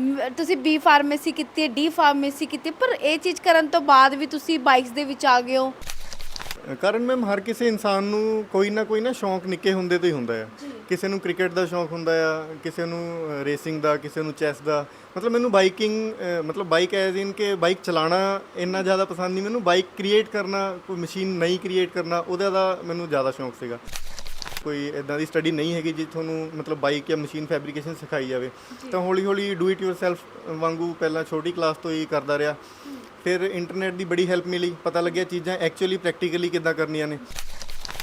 ਮ- ਤੁਸੀਂ B pharmacy ਕੀਤੀ ਹੈ ਡੀ ਫਾਰਮੇਸੀ ਕੀਤੀ ਹੈ, ਪਰ ਇਹ ਚੀਜ਼ ਕਰਨ ਤੋਂ ਬਾਅਦ ਵੀ ਤੁਸੀਂ ਬਾਈਕਸ ਦੇ ਵਿੱਚ ਆ ਗਏ ਹੋ। ਕਾਰਨ ਮੈਮ ਹਰ ਕਿਸੇ ਇਨਸਾਨ ਨੂੰ ਕੋਈ ਨਾ ਕੋਈ ਨਾ ਸ਼ੌਂਕ ਨਿੱਕੇ ਹੁੰਦੇ ਤੋਂ ਹੀ ਹੁੰਦਾ ਆ ਕਿਸੇ ਨੂੰ ਕ੍ਰਿਕਟ ਦਾ ਸ਼ੌਂਕ ਹੁੰਦਾ ਆ ਕਿਸੇ ਨੂੰ ਰੇਸਿੰਗ ਦਾ ਕਿਸੇ ਨੂੰ ਚੈਸ ਦਾ। ਮਤਲਬ ਮੈਨੂੰ ਬਾਈਕਿੰਗ ਮਤਲਬ ਬਾਈਕ ਐਜ਼ ਇਨ ਕਿ ਬਾਈਕ ਚਲਾਉਣਾ ਇੰਨਾ ਜ਼ਿਆਦਾ ਪਸੰਦ ਨਹੀਂ। ਮੈਨੂੰ ਬਾਈਕ ਕ੍ਰੀਏਟ ਕਰਨਾ ਕੋਈ ਮਸ਼ੀਨ ਨਹੀਂ ਕ੍ਰੀਏਟ ਕਰਨਾ ਉਹਦਾ ਦਾ ਮੈਨੂੰ ਜ਼ਿਆਦਾ ਸ਼ੌਂਕ ਸੀਗਾ। ਕੋਈ ਇਦਾਂ ਦੀ ਸਟੱਡੀ ਨਹੀਂ ਹੈਗੀ ਜੀ ਤੁਹਾਨੂੰ ਮਤਲਬ ਬਾਈਕ ਜਾਂ ਮਸ਼ੀਨ ਫੈਬਰੀਕੇਸ਼ਨ ਸਿਖਾਈ ਜਾਵੇ। ਤਾਂ ਹੌਲੀ ਹੌਲੀ ਡੂ ਇਟ ਯੋਰਸੈਲਫ ਵਾਂਗੂ ਪਹਿਲਾਂ ਛੋਟੀ ਕਲਾਸ ਤੋਂ ਹੀ ਕਰਦਾ ਰਿਹਾ। ਫਿਰ ਇੰਟਰਨੈਟ ਦੀ ਬੜੀ ਹੈਲਪ ਮਿਲੀ ਪਤਾ ਲੱਗਿਆ ਚੀਜ਼ਾਂ ਐਕਚੁਅਲੀ ਪ੍ਰੈਕਟੀਕਲੀ ਕਿੱਦਾਂ ਕਰਨੀਆਂ ਨੇ।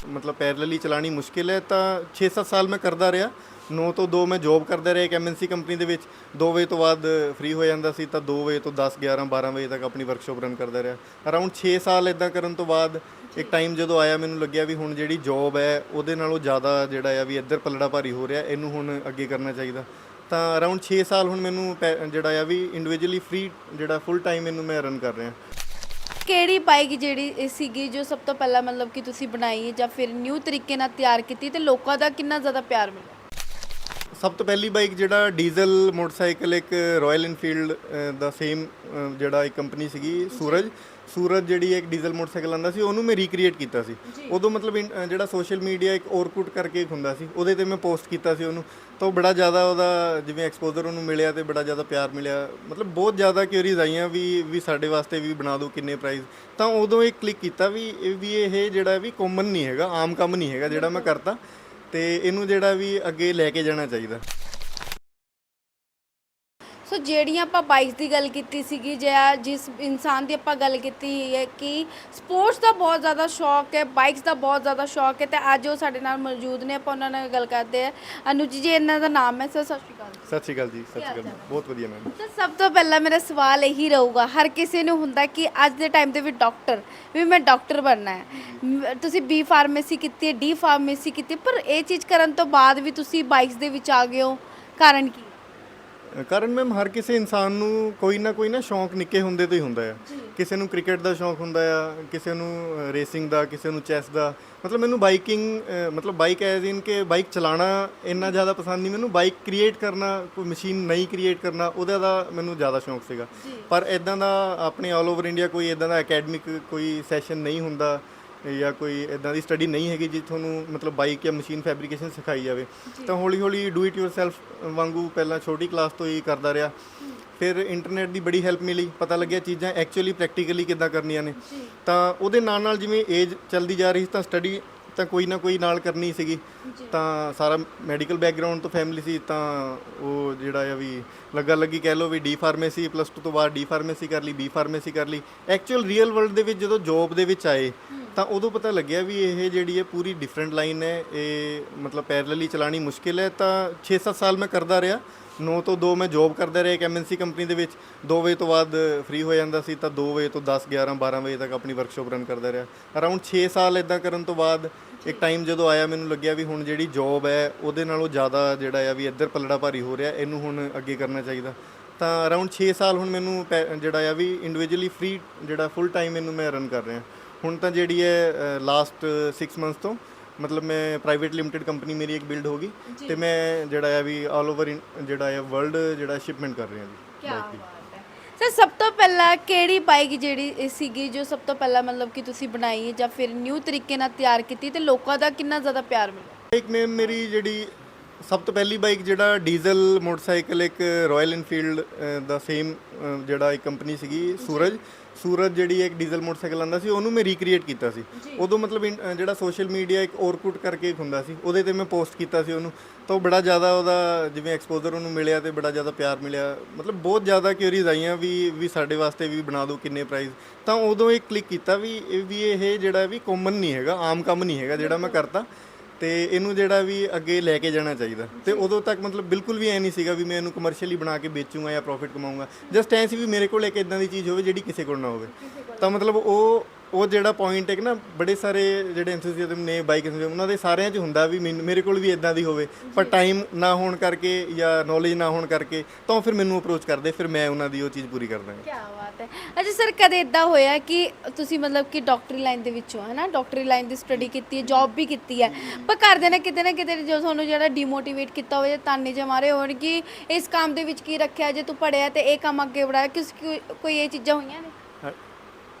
ਮਤਲਬ ਪੈਰਲਲੀ ਚਲਾਣੀ ਮੁਸ਼ਕਿਲ ਹੈ ਤਾਂ 6-7 ਸਾਲ ਮੈਂ ਕਰਦਾ ਰਿਹਾ। 9 ਤੋਂ 2 ਮੈਂ ਜੌਬ ਕਰਦਾ ਰਿਹਾ ਇੱਕ ਐਮਐਨਸੀ ਕੰਪਨੀ ਦੇ ਵਿੱਚ। 2 ਵਜੇ ਤੋਂ ਬਾਅਦ ਫ੍ਰੀ ਹੋ ਜਾਂਦਾ ਸੀ ਤਾਂ 2 ਵਜੇ ਤੋਂ 10 11 12 ਵਜੇ ਤੱਕ ਆਪਣੀ ਵਰਕਸ਼ਾਪ ਰਨ ਕਰਦਾ ਰਿਹਾ। ਅਰਾਊਂਡ 6 ਸਾਲ ਇਦਾਂ ਕਰਨ ਤੋਂ ਬਾਅਦ ਇੱਕ ਟਾਈਮ ਜਦੋਂ ਆਇਆ ਮੈਨੂੰ ਲੱਗਿਆ ਵੀ ਹੁਣ ਜਿਹੜੀ ਜੌਬ ਹੈ ਉਹਦੇ ਨਾਲੋਂ ਜ਼ਿਆਦਾ ਜਿਹੜਾ ਆ ਵੀ ਇੱਧਰ ਪਲੜਾ ਭਾਰੀ ਹੋ ਰਿਹਾ, ਇਹਨੂੰ ਹੁਣ ਅੱਗੇ ਕਰਨਾ ਚਾਹੀਦਾ। ਤਾਂ ਅਰਾਊਂਡ 6 ਸਾਲ ਹੁਣ ਮੈਨੂੰ ਪੈ- ਜਿਹੜਾ ਆ ਵੀ ਇੰਡੀਵਿਜੂਅਲੀ ਫ੍ਰੀ ਜਿਹੜਾ ਫੁੱਲ ਟਾਈਮ ਇਹਨੂੰ ਮੈਂ ਰਨ ਕਰ ਰਿਹਾ। ਕਿਹੜੀ ਬਾਈਕ ਜਿਹੜੀ ਇਹ ਸੀਗੀ ਜੋ ਸਭ ਤੋਂ ਪਹਿਲਾਂ ਮਤਲਬ ਕਿ ਤੁਸੀਂ ਬਣਾਈ ਹੈ ਜਾਂ ਫਿਰ ਨਿਊ ਤਰੀਕੇ ਨਾਲ ਤਿਆਰ ਕੀਤੀ ਤੇ ਲੋਕਾਂ ਦਾ ਕਿੰਨਾ ਜ਼ਿਆਦਾ ਪਿਆਰ ਮਿਲਿਆ? ਸਭ ਤੋਂ ਪਹਿਲੀ ਬਾਈਕ ਜਿਹੜਾ ਡੀਜ਼ਲ ਮੋਟਰਸਾਈਕਲ ਇੱਕ ਰਾਇਲ ਇਨਫੀਲਡ ਦਾ ਸੇਮ ਜਿਹੜਾ ਇੱਕ ਕੰਪਨੀ ਸੀਗੀ ਸੂਰਜ। ਸੂਰਜ ਜਿਹੜੀ ਇੱਕ ਡੀਜ਼ਲ ਮੋਟਰਸਾਈਕਲ ਆਂਦਾ ਸੀ ਉਹਨੂੰ ਮੈਂ ਰੀਕ੍ਰੀਏਟ ਕੀਤਾ ਸੀ। ਉਦੋਂ ਮਤਲਬ ਜਿਹੜਾ ਸੋਸ਼ਲ ਮੀਡੀਆ ਇੱਕ ਔਰਕੁਟ ਕਰਕੇ ਇੱਕ ਹੁੰਦਾ ਸੀ ਉਹਦੇ ਤੇ ਮੈਂ ਪੋਸਟ ਕੀਤਾ ਸੀ ਉਹਨੂੰ। ਤਾਂ ਬੜਾ ਜ਼ਿਆਦਾ ਉਹਦਾ ਜਿਵੇਂ ਐਕਸਪੋਜ਼ਰ ਉਹਨੂੰ ਮਿਲਿਆ ਤੇ ਬੜਾ ਜ਼ਿਆਦਾ ਪਿਆਰ ਮਿਲਿਆ। ਮਤਲਬ ਬਹੁਤ ਜ਼ਿਆਦਾ ਕਿਉਰੀਜ਼ ਆਈਆਂ ਵੀ ਵੀ ਸਾਡੇ ਵਾਸਤੇ ਵੀ ਬਣਾ ਦਿਓ ਕਿੰਨੇ ਪ੍ਰਾਈਸ ਤਾਂ ਉਦੋਂ ਇੱਕ ਕਲਿੱਕ ਕੀਤਾ ਵੀ ਇਹ ਵੀ ਇਹ ਜਿਹੜਾ ਵੀ ਕਾਮਨ ਨਹੀਂ ਹੈਗਾ ਆਮ ਕੰਮ ਨਹੀਂ ਹੈਗਾ ਜਿਹੜਾ ਮੈਂ ਕਰਤਾ। ਤੇ ਇਹਨੂੰ ਜਿਹੜਾ ਵੀ ਅੱਗੇ ਲੈ ਕੇ ਜਾਣਾ ਚਾਹੀਦਾ। ਸੋ ਜਿਹੜੀਆਂ ਆਪਾਂ ਬਾਈਕਸ ਦੀ ਗੱਲ ਕੀਤੀ ਸੀਗੀ ਜਾਂ ਜਿਸ ਇਨਸਾਨ ਦੀ ਆਪਾਂ ਗੱਲ ਕੀਤੀ ਹੈ ਕਿ ਸਪੋਰਟਸ ਦਾ ਬਹੁਤ ਜ਼ਿਆਦਾ ਸ਼ੌਕ ਹੈ ਬਾਈਕਸ ਦਾ ਬਹੁਤ ਜ਼ਿਆਦਾ ਸ਼ੌਕ ਹੈ ਤੇ ਅੱਜ ਉਹ ਸਾਡੇ ਨਾਲ ਮੌਜੂਦ ਨੇ ਆਪਾਂ ਉਹਨਾਂ ਨਾਲ ਗੱਲ ਕਰਦੇ ਆ ਅਨੁਜ ਜੀ ਇਹਨਾਂ ਦਾ ਨਾਮ ਹੈ ਸਰ ਸਤਿ ਸ਼੍ਰੀ ਅਕਾਲ। ਸਤਿ ਸ਼੍ਰੀ ਅਕਾਲ ਜੀ ਸਤਿ ਸ਼੍ਰੀ ਅਕਾਲ ਬਹੁਤ ਵਧੀਆ ਮੈਮ। ਤਾਂ ਸਭ ਤੋਂ ਪਹਿਲਾਂ ਮੇਰਾ ਸਵਾਲ ਇਹੀ ਰਹੂਗਾ ਹਰ ਕਿਸੇ ਨੂੰ ਹੁੰਦਾ ਕਿ ਅੱਜ ਦੇ ਟਾਈਮ ਦੇ ਵਿੱਚ ਡਾਕਟਰ ਵੀ ਮੈਂ ਡਾਕਟਰ ਬਣਨਾ ਹੈ। ਤੁਸੀਂ ਬੀ ਫਾਰਮੇਸੀ ਕੀਤੀ ਹੈ ਡੀ ਫਾਰਮੇਸੀ ਕੀਤੀ ਪਰ ਇਹ ਚੀਜ਼ ਕਰਨ ਤੋਂ ਬਾਅਦ ਵੀ ਤੁਸੀਂ ਬਾਈਕਸ ਦੇ ਵਿੱਚ ਆ ਗਏ ਹੋ ਕਾਰਨ ਕੀ? ਕਾਰਨ ਮੈਮ ਹਰ ਕਿਸੇ ਇਨਸਾਨ ਨੂੰ ਕੋਈ ਨਾ ਕੋਈ ਨਾ ਸ਼ੌਂਕ ਨਿੱਕੇ ਹੁੰਦੇ ਤੋਂ ਹੀ ਹੁੰਦਾ ਆ। ਕਿਸੇ ਨੂੰ ਕ੍ਰਿਕਟ ਦਾ ਸ਼ੌਂਕ ਹੁੰਦਾ ਆ ਕਿਸੇ ਨੂੰ ਰੇਸਿੰਗ ਦਾ ਕਿਸੇ ਨੂੰ ਚੈਸ ਦਾ। ਮਤਲਬ ਮੈਨੂੰ ਬਾਈਕਿੰਗ ਮਤਲਬ ਬਾਈਕ ਐਜ਼ ਇਨ ਕਿ ਬਾਈਕ ਚਲਾਉਣਾ ਇੰਨਾ ਜ਼ਿਆਦਾ ਪਸੰਦ ਨਹੀਂ। ਮੈਨੂੰ ਬਾਈਕ ਕ੍ਰੀਏਟ ਕਰਨਾ ਕੋਈ ਮਸ਼ੀਨ ਨਹੀਂ ਕ੍ਰੀਏਟ ਕਰਨਾ ਉਹਦਾ ਦਾ ਮੈਨੂੰ ਜ਼ਿਆਦਾ ਸ਼ੌਂਕ ਸੀਗਾ। ਪਰ ਇਦਾਂ ਦਾ ਆਪਣੇ ਆਲ ਓਵਰ ਇੰਡੀਆ ਕੋਈ ਇਦਾਂ ਦਾ ਅਕੈਡਮਿਕ ਕੋਈ ਸੈਸ਼ਨ ਨਹੀਂ ਹੁੰਦਾ। ਜਾਂ ਕੋਈ ਇਦਾਂ ਦੀ ਸਟੱਡੀ ਨਹੀਂ ਹੈਗੀ ਜੀ ਤੁਹਾਨੂੰ ਮਤਲਬ ਬਾਈਕ ਜਾਂ ਮਸ਼ੀਨ ਫੈਬਰੀਕੇਸ਼ਨ ਸਿਖਾਈ ਜਾਵੇ ਤਾਂ ਹੌਲੀ ਹੌਲੀ ਡੂ ਇਟ ਯੋਰਸੈਲਫ ਵਾਂਗੂ ਪਹਿਲਾਂ ਛੋਟੀ ਕਲਾਸ ਤੋਂ ਹੀ ਕਰਦਾ ਰਿਹਾ। ਫਿਰ ਇੰਟਰਨੈਟ ਦੀ ਬੜੀ ਹੈਲਪ ਮਿਲੀ ਪਤਾ ਲੱਗਿਆ ਚੀਜ਼ਾਂ ਐਕਚੁਅਲੀ ਪ੍ਰੈਕਟੀਕਲੀ ਕਿੱਦਾਂ ਕਰਨੀਆਂ ਨੇ। ਤਾਂ ਉਹਦੇ ਨਾਲ ਨਾਲ ਜਿਵੇਂ ਏਜ ਚੱਲਦੀ ਜਾ ਰਹੀ ਸੀ ਤਾਂ ਸਟੱਡੀ ਤਾਂ ਕੋਈ ਨਾ ਕੋਈ ਨਾਲ ਕਰਨੀ ਸੀਗੀ। ਤਾਂ ਸਾਰਾ ਮੈਡੀਕਲ ਬੈਕਗ੍ਰਾਉਂਡ ਤੋਂ ਫੈਮਿਲੀ ਸੀ ਤਾਂ ਉਹ ਜਿਹੜਾ ਆ ਵੀ ਲੱਗਾ ਲੱਗੀ ਕਹਿ ਲਓ ਵੀ ਡੀ ਫਾਰਮੇਸੀ ਪਲੱਸ 2 ਤੋਂ ਬਾਅਦ ਡੀ ਫਾਰਮੇਸੀ ਕਰ ਲਈ ਬੀ ਫਾਰਮੇਸੀ ਕਰ ਲਈ। ਐਕਚੁਅਲ ਰੀਅਲ ਵਰਲਡ ਦੇ ਵਿੱਚ ਜਦੋਂ ਜੌਬ ਦੇ ਵਿੱਚ ਆਏ ਤਾਂ ਉਦੋਂ ਪਤਾ ਲੱਗਿਆ ਵੀ ਇਹ ਜਿਹੜੀ ਹੈ ਪੂਰੀ ਡਿਫਰੈਂਟ ਲਾਈਨ ਹੈ, ਇਹ ਮਤਲਬ ਪੈਰਲਲੀ ਚਲਾਣੀ ਮੁਸ਼ਕਿਲ ਹੈ। ਤਾਂ 6-7 ਸਾਲ ਮੈਂ ਕਰਦਾ ਰਿਹਾ। 9 ਤੋਂ 2 ਮੈਂ ਜੌਬ ਕਰਦਾ ਰਿਹਾ ਇੱਕ ਐਮਐਨਸੀ ਕੰਪਨੀ ਦੇ ਵਿੱਚ। 2 ਵਜੇ ਤੋਂ ਬਾਅਦ ਫ੍ਰੀ ਹੋ ਜਾਂਦਾ ਸੀ, ਤਾਂ 2 ਵਜੇ ਤੋਂ 10 11 12 ਵਜੇ ਤੱਕ ਆਪਣੀ ਵਰਕਸ਼ਾਪ ਰਨ ਕਰਦਾ ਰਿਹਾ। ਅਰਾਊਂਡ 6 ਸਾਲ ਇਦਾਂ ਕਰਨ ਤੋਂ ਬਾਅਦ ਇੱਕ ਟਾਈਮ ਜਦੋਂ ਆਇਆ, ਮੈਨੂੰ ਲੱਗਿਆ ਵੀ ਹੁਣ ਜਿਹੜੀ ਜੌਬ ਹੈ, ਉਹਦੇ ਨਾਲੋਂ ਜ਼ਿਆਦਾ ਜਿਹੜਾ ਆ ਵੀ ਇੱਧਰ ਪਲੜਾ ਭਾਰੀ ਹੋ ਰਿਹਾ, ਇਹਨੂੰ ਹੁਣ ਅੱਗੇ ਕਰਨਾ ਚਾਹੀਦਾ। ਤਾਂ ਅਰਾਊਂਡ 6 ਸਾਲ ਹੁਣ ਮੈਨੂੰ ਪੈ- ਜਿਹੜਾ ਆ ਵੀ ਇੰਡੀਵਿਜੂਅਲੀ ਫ੍ਰੀ ਜਿਹੜਾ ਫੁੱਲ ਟਾਈਮ ਇਹਨੂੰ ਮੈਂ ਰਨ ਕਰ ਰਿਹਾ। ਹੁਣ ਤਾਂ ਜਿਹੜੀ ਹੈ ਲਾਸਟ 6 ਮੰਥਸ ਤੋਂ ਮਤਲਬ ਮੈਂ ਪ੍ਰਾਈਵੇਟ ਲਿਮਟਿਡ ਕੰਪਨੀ ਮੇਰੀ ਇੱਕ ਬਿਲਡ ਹੋ ਗਈ ਤੇ ਮੈਂ ਜਿਹੜਾ ਆ ਵੀ ਆਲ ਓਵਰ ਜਿਹੜਾ ਆ ਵਰਲਡ ਜਿਹੜਾ ਸ਼ਿਪਮੈਂਟ ਕਰ ਰਿਹਾ ਜੀ ਬਾਈਕ ਦੀ। ਸਰ ਸਭ ਤੋਂ ਪਹਿਲਾਂ ਕਿਹੜੀ ਬਾਈਕ ਜਿਹੜੀ ਸੀਗੀ ਜੋ ਸਭ ਤੋਂ ਪਹਿਲਾਂ ਮਤਲਬ ਕਿ ਤੁਸੀਂ ਬਣਾਈ ਹੈ ਜਾਂ ਫਿਰ ਨਿਊ ਤਰੀਕੇ ਨਾਲ ਤਿਆਰ ਕੀਤੀ ਤੇ ਲੋਕਾਂ ਦਾ ਕਿੰਨਾ ਜ਼ਿਆਦਾ ਪਿਆਰ ਮਿਲਿਆ? ਬਾਈਕ ਨੇ ਮੇਰੀ ਜਿਹੜੀ ਸਭ ਤੋਂ ਪਹਿਲੀ ਬਾਈਕ ਜਿਹੜਾ ਡੀਜ਼ਲ ਮੋਟਰਸਾਈਕਲ ਇੱਕ ਰਾਇਲ ਇਨਫੀਲਡ ਦਾ ਸੇਮ ਜਿਹੜਾ ਇੱਕ ਕੰਪਨੀ ਸੀਗੀ ਸੂਰਜ ਸੂਰਜ ਜਿਹੜੀ ਇੱਕ ਡੀਜ਼ਲ ਮੋਟਰਸਾਈਕਲ ਆਂਦਾ ਸੀ ਉਹਨੂੰ ਮੈਂ ਰੀਕ੍ਰੀਏਟ ਕੀਤਾ ਸੀ। ਉਦੋਂ ਮਤਲਬ ਜਿਹੜਾ ਸੋਸ਼ਲ ਮੀਡੀਆ ਇੱਕ ਔਰਕੁਟ ਕਰਕੇ ਇੱਕ ਹੁੰਦਾ ਸੀ ਉਹਦੇ ਤੇ ਮੈਂ ਪੋਸਟ ਕੀਤਾ ਸੀ ਉਹਨੂੰ। ਤਾਂ ਬੜਾ ਜ਼ਿਆਦਾ ਉਹਦਾ ਜਿਵੇਂ ਐਕਸਪੋਜ਼ਰ ਉਹਨੂੰ ਮਿਲਿਆ ਤੇ ਬੜਾ ਜ਼ਿਆਦਾ ਪਿਆਰ ਮਿਲਿਆ। ਮਤਲਬ ਬਹੁਤ ਜ਼ਿਆਦਾ ਕਿਉਰੀਜ਼ ਆਈਆਂ ਵੀ ਵੀ ਸਾਡੇ ਵਾਸਤੇ ਵੀ ਬਣਾ ਦਿਓ ਕਿੰਨੇ ਪ੍ਰਾਈਸ ਤਾਂ ਉਦੋਂ ਇੱਕ ਕਲਿੱਕ ਕੀਤਾ ਵੀ ਇਹ ਵੀ ਇਹ ਜਿਹੜਾ ਵੀ ਕਾਮਨ ਨਹੀਂ ਹੈਗਾ ਆਮ ਕੰਮ ਨਹੀਂ ਹੈਗਾ ਜਿਹੜਾ ਮੈਂ ਕਰਤਾ। ਤੇ ਇਹਨੂੰ ਜਿਹੜਾ ਵੀ ਅੱਗੇ ਲੈ ਕੇ ਜਾਣਾ ਚਾਹੀਦਾ। ਤੇ ਉਦੋਂ ਤੱਕ ਮਤਲਬ ਬਿਲਕੁਲ ਵੀ ਐ ਨਹੀਂ ਸੀਗਾ ਵੀ ਮੈਂ ਇਹਨੂੰ ਕਮਰਸ਼ੀਅਲੀ ਬਣਾ ਕੇ ਵੇਚੂੰਗਾ ਜਾਂ ਪ੍ਰੋਫਿਟ ਕਮਾਊਂਗਾ। ਜਸਟ ਐਂ ਸੀ ਵੀ ਮੇਰੇ ਕੋਲ ਇੱਕ ਇਦਾਂ ਦੀ ਚੀਜ਼ ਹੋਵੇ ਜਿਹੜੀ ਕਿਸੇ ਕੋਲ ਨਾ ਹੋਵੇ। ਤਾਂ ਮਤਲਬ ਉਹ ਉਹ ਜਿਹੜਾ ਪੁਆਇੰਟ ਹੈ ਕਿ ਨਾ ਬੜੇ ਸਾਰੇ ਜਿਹੜੇ ਐਂਥੂਸੀਜ਼ਮ ਨੇ ਬਾਈਕ ਐਂਥੂਸੀਜ਼ਮ ਉਹਨਾਂ ਦੇ ਸਾਰਿਆਂ 'ਚ ਹੁੰਦਾ ਵੀ ਮੈਨੂੰ- ਮੇਰੇ ਕੋਲ ਵੀ ਇਦਾਂ ਦੀ ਹੋਵੇ। ਪਰ ਟਾਈਮ ਨਾ ਹੋਣ ਕਰਕੇ ਜਾਂ ਨੌਲੇਜ ਨਾ ਹੋਣ ਕਰਕੇ ਤਾਂ ਫਿਰ ਮੈਨੂੰ ਅਪਰੋਚ ਕਰਦੇ ਫਿਰ ਮੈਂ ਉਹਨਾਂ ਦੀ ਉਹ ਚੀਜ਼ ਪੂਰੀ ਕਰਦਾ ਕੀ ਬਾਤ ਹੈ। ਅੱਛਾ ਸਰ ਕਦੇ ਇਦਾਂ ਹੋਇਆ ਕਿ ਤੁਸੀਂ ਮਤਲਬ ਕਿ ਡਾਕਟਰੀ ਲਾਈਨ ਦੇ ਵਿੱਚੋਂ ਹੈ ਨਾ ਡਾਕਟਰੀ ਲਾਈਨ ਦੀ ਸਟੱਡੀ ਕੀਤੀ ਹੈ ਜੌਬ ਵੀ ਕੀਤੀ ਹੈ ਪਰ ਘਰਦੇ ਨੇ ਕਿਤੇ ਨਾ ਕਿਤੇ ਜੋ ਤੁਹਾਨੂੰ ਜਿਹੜਾ ਡੀਮੋਟੀਵੇਟ ਕੀਤਾ ਹੋਵੇ ਜਾਂ ਤਾਨੇ ਚ ਮਾਰੇ ਹੋਣ ਕਿ ਇਸ ਕੰਮ ਦੇ ਵਿੱਚ ਕੀ ਰੱਖਿਆ ਜੇ ਤੂੰ ਪੜਿਆ ਤੇ ਇਹ ਕੰਮ ਅੱਗੇ ਵਧਾਇਆ ਕਿਸ ਕੋਈ ਇਹ ਚੀਜ਼ਾਂ ਹੋਈਆਂ ਨੇ? ਹਾਂ।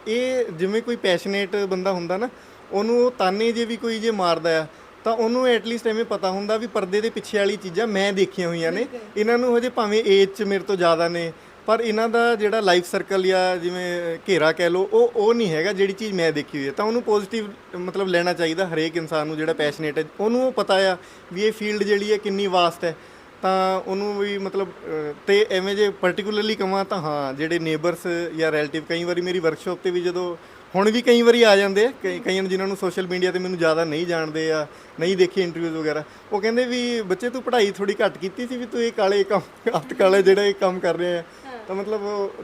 ਇਹ ਜਿਵੇਂ ਕੋਈ ਪੈਸ਼ਨੇਟ ਬੰਦਾ ਹੁੰਦਾ ਨਾ ਉਹਨੂੰ ਉਹ ਤਾਨੇ ਜੇ ਵੀ ਕੋਈ ਜੇ ਮਾਰਦਾ ਆ ਤਾਂ ਉਹਨੂੰ ਐਟਲੀਸਟ ਐਵੇਂ ਪਤਾ ਹੁੰਦਾ ਵੀ ਪਰਦੇ ਦੇ ਪਿੱਛੇ ਵਾਲੀ ਚੀਜ਼ਾਂ ਮੈਂ ਦੇਖੀਆਂ ਹੋਈਆਂ ਨੇ। ਇਹਨਾਂ ਨੂੰ ਹਜੇ ਭਾਵੇਂ ਏਜ 'ਚ ਮੇਰੇ ਤੋਂ ਜ਼ਿਆਦਾ ਨੇ ਪਰ ਇਹਨਾਂ ਦਾ ਜਿਹੜਾ ਲਾਈਫ ਸਰਕਲ ਜਾਂ ਜਿਵੇਂ ਘੇਰਾ ਕਹਿ ਲਓ ਉਹ ਉਹ ਨਹੀਂ ਹੈਗਾ ਜਿਹੜੀ ਚੀਜ਼ ਮੈਂ ਦੇਖੀ ਹੋਈ ਹੈ। ਤਾਂ ਉਹਨੂੰ ਪੋਜ਼ਿਟਿਵ ਮਤਲਬ ਲੈਣਾ ਚਾਹੀਦਾ ਹਰੇਕ ਇਨਸਾਨ ਨੂੰ ਜਿਹੜਾ ਪੈਸ਼ਨੇਟ ਹੈ। ਉਹਨੂੰ ਉਹ ਪਤਾ ਆ ਵੀ ਇਹ ਫੀਲਡ ਜਿਹੜੀ ਹੈ ਕਿੰਨੀ ਵਾਸਟ ਹੈ। ਤਾਂ ਉਹਨੂੰ ਵੀ ਮਤਲਬ ਅਹ, ਤੇ ਐਵੇਂ ਜੇ ਪਾਰਟਿਕੂਲਰਲੀ ਕਹਾਂ ਤਾਂ ਹਾਂ ਜਿਹੜੇ ਨੇਬਰਸ ਜਾਂ ਰਿਲੇਟਿਵ ਕਈ ਵਾਰੀ ਮੇਰੀ ਵਰਕਸ਼ਾਪ ਤੇ ਵੀ ਜਦੋਂ ਹੁਣ ਵੀ ਕਈ ਵਾਰੀ ਆ ਜਾਂਦੇ ਆ ਕਈ ਕਈਆਂ ਨੂੰ ਜਿਨ੍ਹਾਂ ਨੂੰ ਸੋਸ਼ਲ ਮੀਡੀਆ ਤੇ ਮੈਨੂੰ ਜ਼ਿਆਦਾ ਨਹੀਂ ਜਾਣਦੇ ਆ ਨਹੀਂ ਦੇਖੇ ਇੰਟਰਵਿਊਜ਼ ਵਗੈਰਾ ਉਹ ਕਹਿੰਦੇ ਵੀ ਬੱਚੇ ਤੂੰ ਪੜ੍ਹਾਈ ਥੋੜੀ ਘੱਟ ਕੀਤੀ ਸੀ ਵੀ ਤੂੰ ਇਹ ਕਾਲੇ ਕੰਮ ਹੱਥ ਕਾਲੇ ਜਿਹੜਾ ਇਹ ਕੰਮ ਕਰ ਰਿਹਾ ਆ ਤਾਂ ਮਤਲਬ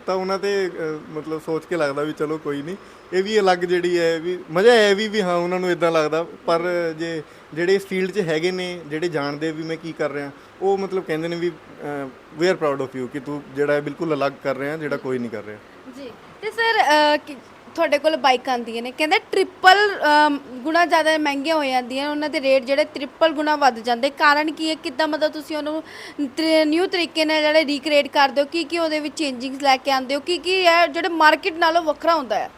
ਤਾਂ ਉਹਨਾਂ ਤੇ ਮਤਲਬ ਸੋਚ ਕੇ ਲੱਗਦਾ ਵੀ ਚਲੋ ਕੋਈ ਨਹੀਂ। ਇਹ ਵੀ ਅਲੱਗ ਜਿਹੜੀ ਹੈ ਵੀ ਮਜ਼ਾ ਹੈ ਵੀ ਵੀ ਹਾਂ ਉਹਨਾਂ ਨੂੰ ਇਦਾਂ ਲੱਗਦਾ। ਪਰ ਜੇ ਜਿਹੜੇ ਇਸ ਫੀਲਡ 'ਚ ਹੈਗੇ ਨੇ, ਜਿਹੜੇ ਜਾਣਦੇ ਵੀ ਮੈਂ ਕੀ ਕਰ ਰਿਹਾ, ਉਹ ਮਤਲਬ ਕਹਿੰਦੇ ਨੇ ਵੀ we are proud of you ਕਿ ਤੂੰ ਜਿਹੜਾ ਬਿਲਕੁਲ ਅਲੱਗ ਕਰ ਰਿਹਾ, ਜਿਹੜਾ ਕੋਈ ਨਹੀਂ ਕਰ ਰਿਹਾ। ਜੀ। ਤੇ ਸਰ ਤੁਹਾਡੇ ਕੋਲ ਬਾਈਕ ਆਉਂਦੀਆਂ ਨੇ। ਕਹਿੰਦੇ ਟ੍ਰਿਪਲ ਗੁਣਾ ਜ਼ਿਆਦਾ ਮਹਿੰਗੀਆਂ ਹੋ ਜਾਂਦੀਆਂ ਉਹਨਾਂ ਦੇ ਰੇਟ ਜਿਹੜੇ ਟ੍ਰਿਪਲ ਗੁਣਾ ਵੱਧ ਜਾਂਦੇ। ਕਾਰਨ ਕੀ ਹੈ? ਕਿੱਦਾਂ ਮਤਲਬ ਤੁਸੀਂ ਉਹਨੂੰ ਨਿਊ ਤਰੀਕੇ ਨਾਲ ਜਿਹੜੇ ਰੀਕ੍ਰੀਏਟ ਕਰਦੇ ਹੋ? ਕੀ ਕੀ ਉਹਦੇ ਵਿੱਚ ਚੇਂਜਿੰਗਸ ਲੈ ਕੇ ਆਉਂਦੇ ਹੋ? ਕੀ ਕੀ ਹੈ ਜਿਹੜੇ ਮਾਰਕੀਟ ਨਾਲੋਂ ਵੱਖਰਾ ਹੁੰਦਾ ਹੈ?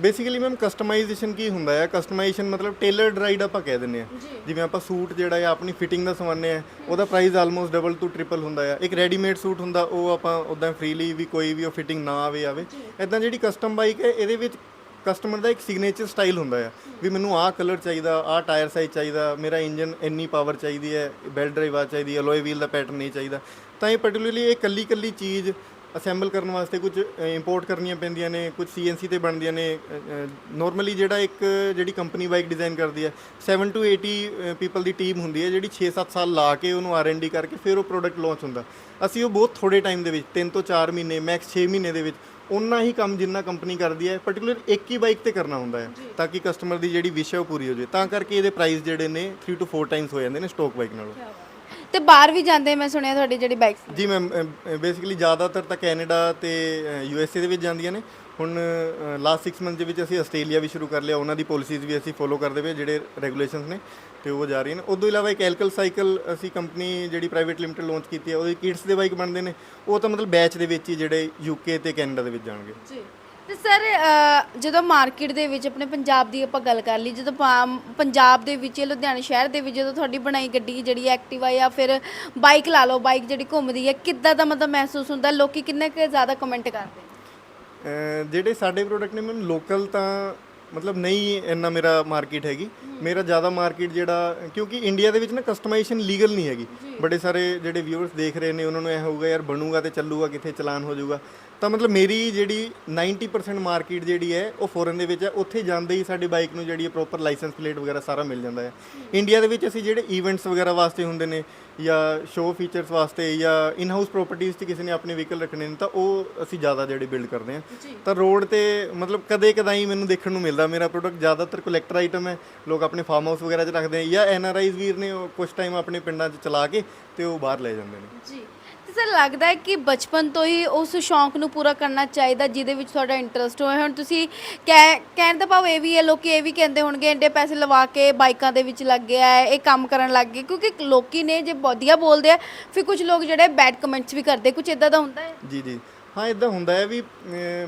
ਬੇਸਿਕਲੀ ਮੈਮ ਕਸਟਮਾਈਜੇਸ਼ਨ ਕੀ ਹੁੰਦਾ ਹੈ ਕਸਟਮਾਈਜੇਸ਼ਨ ਮਤਲਬ ਟੇਲਰਡ ਰਾਈਡ ਆਪਾਂ ਕਹਿ ਦਿੰਦੇ ਆ। ਜਿਵੇਂ ਆਪਾਂ ਸੂਟ ਜਿਹੜਾ ਹੈ ਆਪਣੀ ਫਿਟਿੰਗ ਦਾ ਸਵਾਨੇ ਆ ਉਹਦਾ price almost double to triple ਹੁੰਦਾ ਆ। ਇੱਕ ਰੈਡੀਮੇਡ ਸੂਟ ਹੁੰਦਾ ਉਹ ਆਪਾਂ ਉਦਾਂ ਫ੍ਰੀਲੀ ਵੀ ਕੋਈ ਵੀ ਉਹ ਫਿਟਿੰਗ ਨਾ ਆਵੇ ਆਵੇ। ਇਦਾਂ ਜਿਹੜੀ ਕਸਟਮ ਬਾਈਕ ਹੈ ਇਹਦੇ ਵਿੱਚ ਕਸਟਮਰ ਦਾ ਇੱਕ ਸਿਗਨੇਚਰ ਸਟਾਈਲ ਹੁੰਦਾ ਆ। ਵੀ ਮੈਨੂੰ ਆਹ ਕਲਰ ਚਾਹੀਦਾ ਆਹ ਟਾਇਰ ਸਾਈਜ਼ ਚਾਹੀਦਾ ਮੇਰਾ ਇੰਜਨ ਇੰਨੀ ਪਾਵਰ ਚਾਹੀਦੀ ਹੈ ਬੈਲਟ ਡਰਾਈਵ ਆ ਚਾਹੀਦੀ ਹੈ ਅਲੋਏ ਵੀਲ ਦਾ ਪੈਟਰਨ ਨਹੀਂ ਚਾਹੀਦਾ। ਤਾਂ ਇਹ ਪਾਰਟਿਕੂਲਰਲੀ ਇਹ ਕੱਲੀ ਕੱਲੀ ਚੀਜ਼ ਅਸੈਂਬਲ ਕਰਨ ਵਾਸਤੇ ਕੁਝ ਇੰਪੋਰਟ ਕਰਨੀਆਂ ਪੈਂਦੀਆਂ ਨੇ ਕੁਝ ਸੀਐਨਸੀ ਤੇ ਬਣਦੀਆਂ ਨੇ ਨਾਰਮਲੀ ਜਿਹੜਾ ਇੱਕ ਜਿਹੜੀ ਕੰਪਨੀ ਬਾਈਕ ਡਿਜ਼ਾਈਨ ਕਰਦੀ ਹੈ 7 ਟੂ 80 ਪੀਪਲ ਦੀ ਟੀਮ ਹੁੰਦੀ ਹੈ ਜਿਹੜੀ 6-7 ਸਾਲ ਲਾ ਕੇ ਉਹਨੂੰ ਆਰ&ਡੀ ਕਰਕੇ ਫਿਰ ਉਹ ਪ੍ਰੋਡਕਟ ਲਾਂਚ ਹੁੰਦਾ। ਅਸੀਂ ਉਹ ਬਹੁਤ ਥੋੜੇ ਟਾਈਮ ਦੇ ਵਿੱਚ 3 ਤੋਂ 4 ਮਹੀਨੇ ਮੈਕਸ 6 ਮਹੀਨੇ ਦੇ ਵਿੱਚ ਉਨਾ ਹੀ ਕੰਮ ਜਿੰਨਾ ਕੰਪਨੀ ਕਰਦੀ ਹੈ ਪਾਰਟਿਕੂਲਰ ਇੱਕ ਹੀ ਬਾਈਕ ਤੇ ਕਰਨਾ ਹੁੰਦਾ ਹੈ ਤਾਂ ਕਿ ਕਸਟਮਰ ਦੀ ਜਿਹੜੀ ਵਿਸ਼ ਹੈ ਉਹ ਪੂਰੀ ਹੋ ਜਾਵੇ। ਤਾਂ ਕਰਕੇ ਇਹਦੇ ਪ੍ਰਾਈਸ ਜਿਹੜੇ ਨੇ 3 ਟੂ 4 ਟਾਈਮਸ ਹੋ ਜਾਂਦੇ ਨੇ ਸਟਾਕ ਬਾਈਕ ਨਾਲੋਂ। ਤੇ ਬਾਹਰ ਵੀ ਜਾਂਦੇ ਮੈਂ ਸੁਣਿਆ ਤੁਹਾਡੀ ਜਿਹੜੀ ਬਾਈਕਸ ਜੀ ਮੈਮ ਬੇਸਿਕਲੀ ਜ਼ਿਆਦਾਤਰ ਤਾਂ ਕੈਨੇਡਾ ਤੇ ਯੂ ਐਸ ਏ ਦੇ ਵਿੱਚ ਜਾਂਦੀਆਂ ਨੇ। ਹੁਣ ਲਾਸਟ 6 ਮੰਥ ਦੇ ਵਿੱਚ ਅਸੀਂ ਆਸਟ੍ਰੇਲੀਆ ਵੀ ਸ਼ੁਰੂ ਕਰ ਲਿਆ। ਉਹਨਾਂ ਦੀ ਪਾਲਿਸੀਜ਼ ਵੀ ਅਸੀਂ ਫੋਲੋ ਕਰਦੇ ਪਏ ਜਿਹੜੇ ਰੈਗੂਲੇਸ਼ਨਸ ਨੇ ਤੇ ਉਹ ਜਾ ਰਹੀਆਂ ਨੇ। ਉਦੋਂ ਇਲਾਵਾ ਇੱਕ ਐਲਕਲ ਸਾਈਕਲ ਅਸੀਂ ਕੰਪਨੀ ਜਿਹੜੀ ਪ੍ਰਾਈਵੇਟ ਲਿਮਟਿਡ ਲਾਂਚ ਕੀਤੀ ਹੈ ਉਹਦੇ ਕਿਡਸ ਦੇ ਬਾਈਕ ਬਣਦੇ ਨੇ। ਉਹ ਤਾਂ ਮਤਲਬ ਬੈਚ ਦੇ ਵਿੱਚ ਹੀ ਜਿਹੜੇ ਯੂਕੇ ਤੇ ਕੈਨੇਡਾ ਦੇ ਵਿੱਚ ਜਾਣਗੇ। ਜੀ। ਤੇ ਸਰ ਜਦੋਂ ਮਾਰਕੀਟ ਦੇ ਵਿੱਚ ਆਪਣੇ ਪੰਜਾਬ ਦੀ ਆਪਾਂ ਗੱਲ ਕਰ ਲਈ, ਜਦੋਂ ਪਾ- ਪੰਜਾਬ ਦੇ ਵਿੱਚ ਲੁਧਿਆਣਾ ਸ਼ਹਿਰ ਦੇ ਵਿੱਚ ਜਦੋਂ ਤੁਹਾਡੀ ਬਣਾਈ ਗੱਡੀ ਜਿਹੜੀ ਐਕਟਿਵਾ ਜਾਂ ਫਿਰ ਬਾਈਕ ਲਾ ਲਓ ਬਾਈਕ ਜਿਹੜੀ ਘੁੰਮਦੀ ਹੈ, ਕਿੱਦਾਂ ਦਾ ਮਤਲਬ ਮਹਿਸੂਸ ਹੁੰਦਾ? ਲੋਕੀ ਕਿੰਨੇ ਕੁ ਜ਼ਿਆਦਾ ਕਮੈਂਟ ਕਰਦੇ ਅਹ, ਜਿਹੜੇ ਸਾਡੇ ਪ੍ਰੋਡਕਟ ਨੇ ਮੈਮ ਲੋਕਲ ਤਾਂ ਮਤਲਬ ਨਹੀਂ ਇੰਨਾ ਮੇਰਾ ਮਾਰਕੀਟ ਹੈਗੀ। ਮੇਰਾ ਜ਼ਿਆਦਾ ਮਾਰਕੀਟ ਜਿਹੜਾ ਕਿਉਂਕਿ ਇੰਡੀਆ ਦੇ ਵਿੱਚ ਨਾ ਕਸਟਮਾਈਜੇਸ਼ਨ ਲੀਗਲ ਨਹੀਂ ਹੈਗੀ। ਬੜੇ ਸਾਰੇ ਜਿਹੜੇ ਵਿਊਅਰਸ ਦੇਖ ਰਹੇ ਨੇ ਉਹਨਾਂ ਨੂੰ ਇਹ ਹੋਊਗਾ ਯਾਰ ਬਣੂਗਾ ਤੇ ਚੱਲੂਗਾ ਕਿੱਥੇ ਚਲਾਨ ਹੋ ਜਾਊਗਾ? ਤਾਂ ਮਤਲਬ ਮੇਰੀ ਜਿਹੜੀ 90% ਮਾਰਕੀਟ ਜਿਹੜੀ ਹੈ ਉਹ ਫੋਰਨ ਦੇ ਵਿੱਚ ਹੈ। ਉੱਥੇ ਜਾਂਦੇ ਹੀ ਸਾਡੀ ਬਾਈਕ ਨੂੰ ਜਿਹੜੀ ਹੈ ਪ੍ਰੋਪਰ ਲਾਇਸੈਂਸ ਪਲੇਟ ਵਗੈਰਾ ਸਾਰਾ ਮਿਲ ਜਾਂਦਾ ਹੈ। ਇੰਡੀਆ ਦੇ ਵਿੱਚ ਅਸੀਂ ਜਿਹੜੇ ਇਵੈਂਟਸ ਵਗੈਰਾ ਵਾਸਤੇ ਹੁੰਦੇ ਨੇ ਜਾਂ ਸ਼ੋਅ ਫੀਚਰਸ ਵਾਸਤੇ ਜਾਂ ਇਨ ਹਾਊਸ ਪ੍ਰਾਪਰਟੀਆਂ 'ਚ ਕਿਸੇ ਨੇ ਆਪਣੇ ਵਹੀਕਲ ਰੱਖਣੇ ਨੇ ਤਾਂ ਉਹ ਅਸੀਂ ਜ਼ਿਆਦਾ ਜਿਹੜੇ ਬਿਲਡ ਕਰਦੇ ਹਾਂ। ਤਾਂ ਰੋਡ ਤੇ ਮਤਲਬ ਕਦੇ ਕਦਾਈ ਮੈਨੂੰ ਦੇਖਣ ਨੂੰ ਮਿਲਦਾ ਮੇਰਾ ਪ੍ਰੋਡਕਟ ਜ਼ਿਆਦਾਤਰ ਕਲੈਕਟਰ ਆਈਟਮ ਹੈ ਲੋਕ ਆਪਣੇ ਫਾਰਮ ਹਾਊਸ ਵਗੈਰਾ 'ਚ ਰੱਖਦੇ ਆ ਜਾਂ ਐਨਆਰਆਈਜ਼ ਵੀਰ ਨੇ ਉਹ ਕੁਝ ਟਾਈਮ ਆਪਣੇ ਪਿੰਡਾਂ 'ਚ ਚਲਾ ਕੇ ਤੇ ਉਹ ਬਾਹਰ ਲੈ ਜਾਂਦੇ ਨੇ। ਜੀ। ਤੇ ਸਰ ਲੱਗਦਾ ਹੈ ਕਿ ਬਚਪਨ ਤੋਂ ਹੀ ਉਸ ਸ਼ੌਂਕ ਨੂੰ ਪੂਰਾ ਕਰਨਾ ਚਾਹੀਦਾ ਜਿਹਦੇ ਵਿੱਚ ਤੁਹਾਡਾ ਇੰਟਰਸਟ ਹੋਏ ਹੁਣ ਤੁਸੀਂ ਕਹਿ ਕਹਿਣ ਦਾ ਭਾਵ ਇਹ ਵੀ ਹੈ ਲੋਕੀ ਇਹ ਵੀ ਕਹਿੰਦੇ ਹੋਣਗੇ ਇੰਨੇ ਪੈਸੇ ਲਵਾ ਕੇ ਬਾਈਕਾਂ ਦੇ ਵਿੱਚ ਲੱਗ ਗਿਆ ਹੈ ਇਹ ਕੰਮ ਕਰਨ ਲੱਗ ਗਏ ਕਿਉਂਕਿ ਲੋਕੀ ਨੇ ਜੇ ਵਧੀਆ ਬੋਲਦੇ ਆ ਫਿਰ ਕੁਝ ਲੋਕ ਜਿਹੜੇ ਬੈਡ ਕਮੈਂਟਸ ਵੀ ਕਰਦੇ ਕੁਝ ਇਦਾਂ ਦਾ ਹੁੰਦਾ ਹੈ? ਜੀ ਜੀ। ਹਾਂ ਇਦਾਂ ਹੁੰਦਾ ਹੈ ਵੀ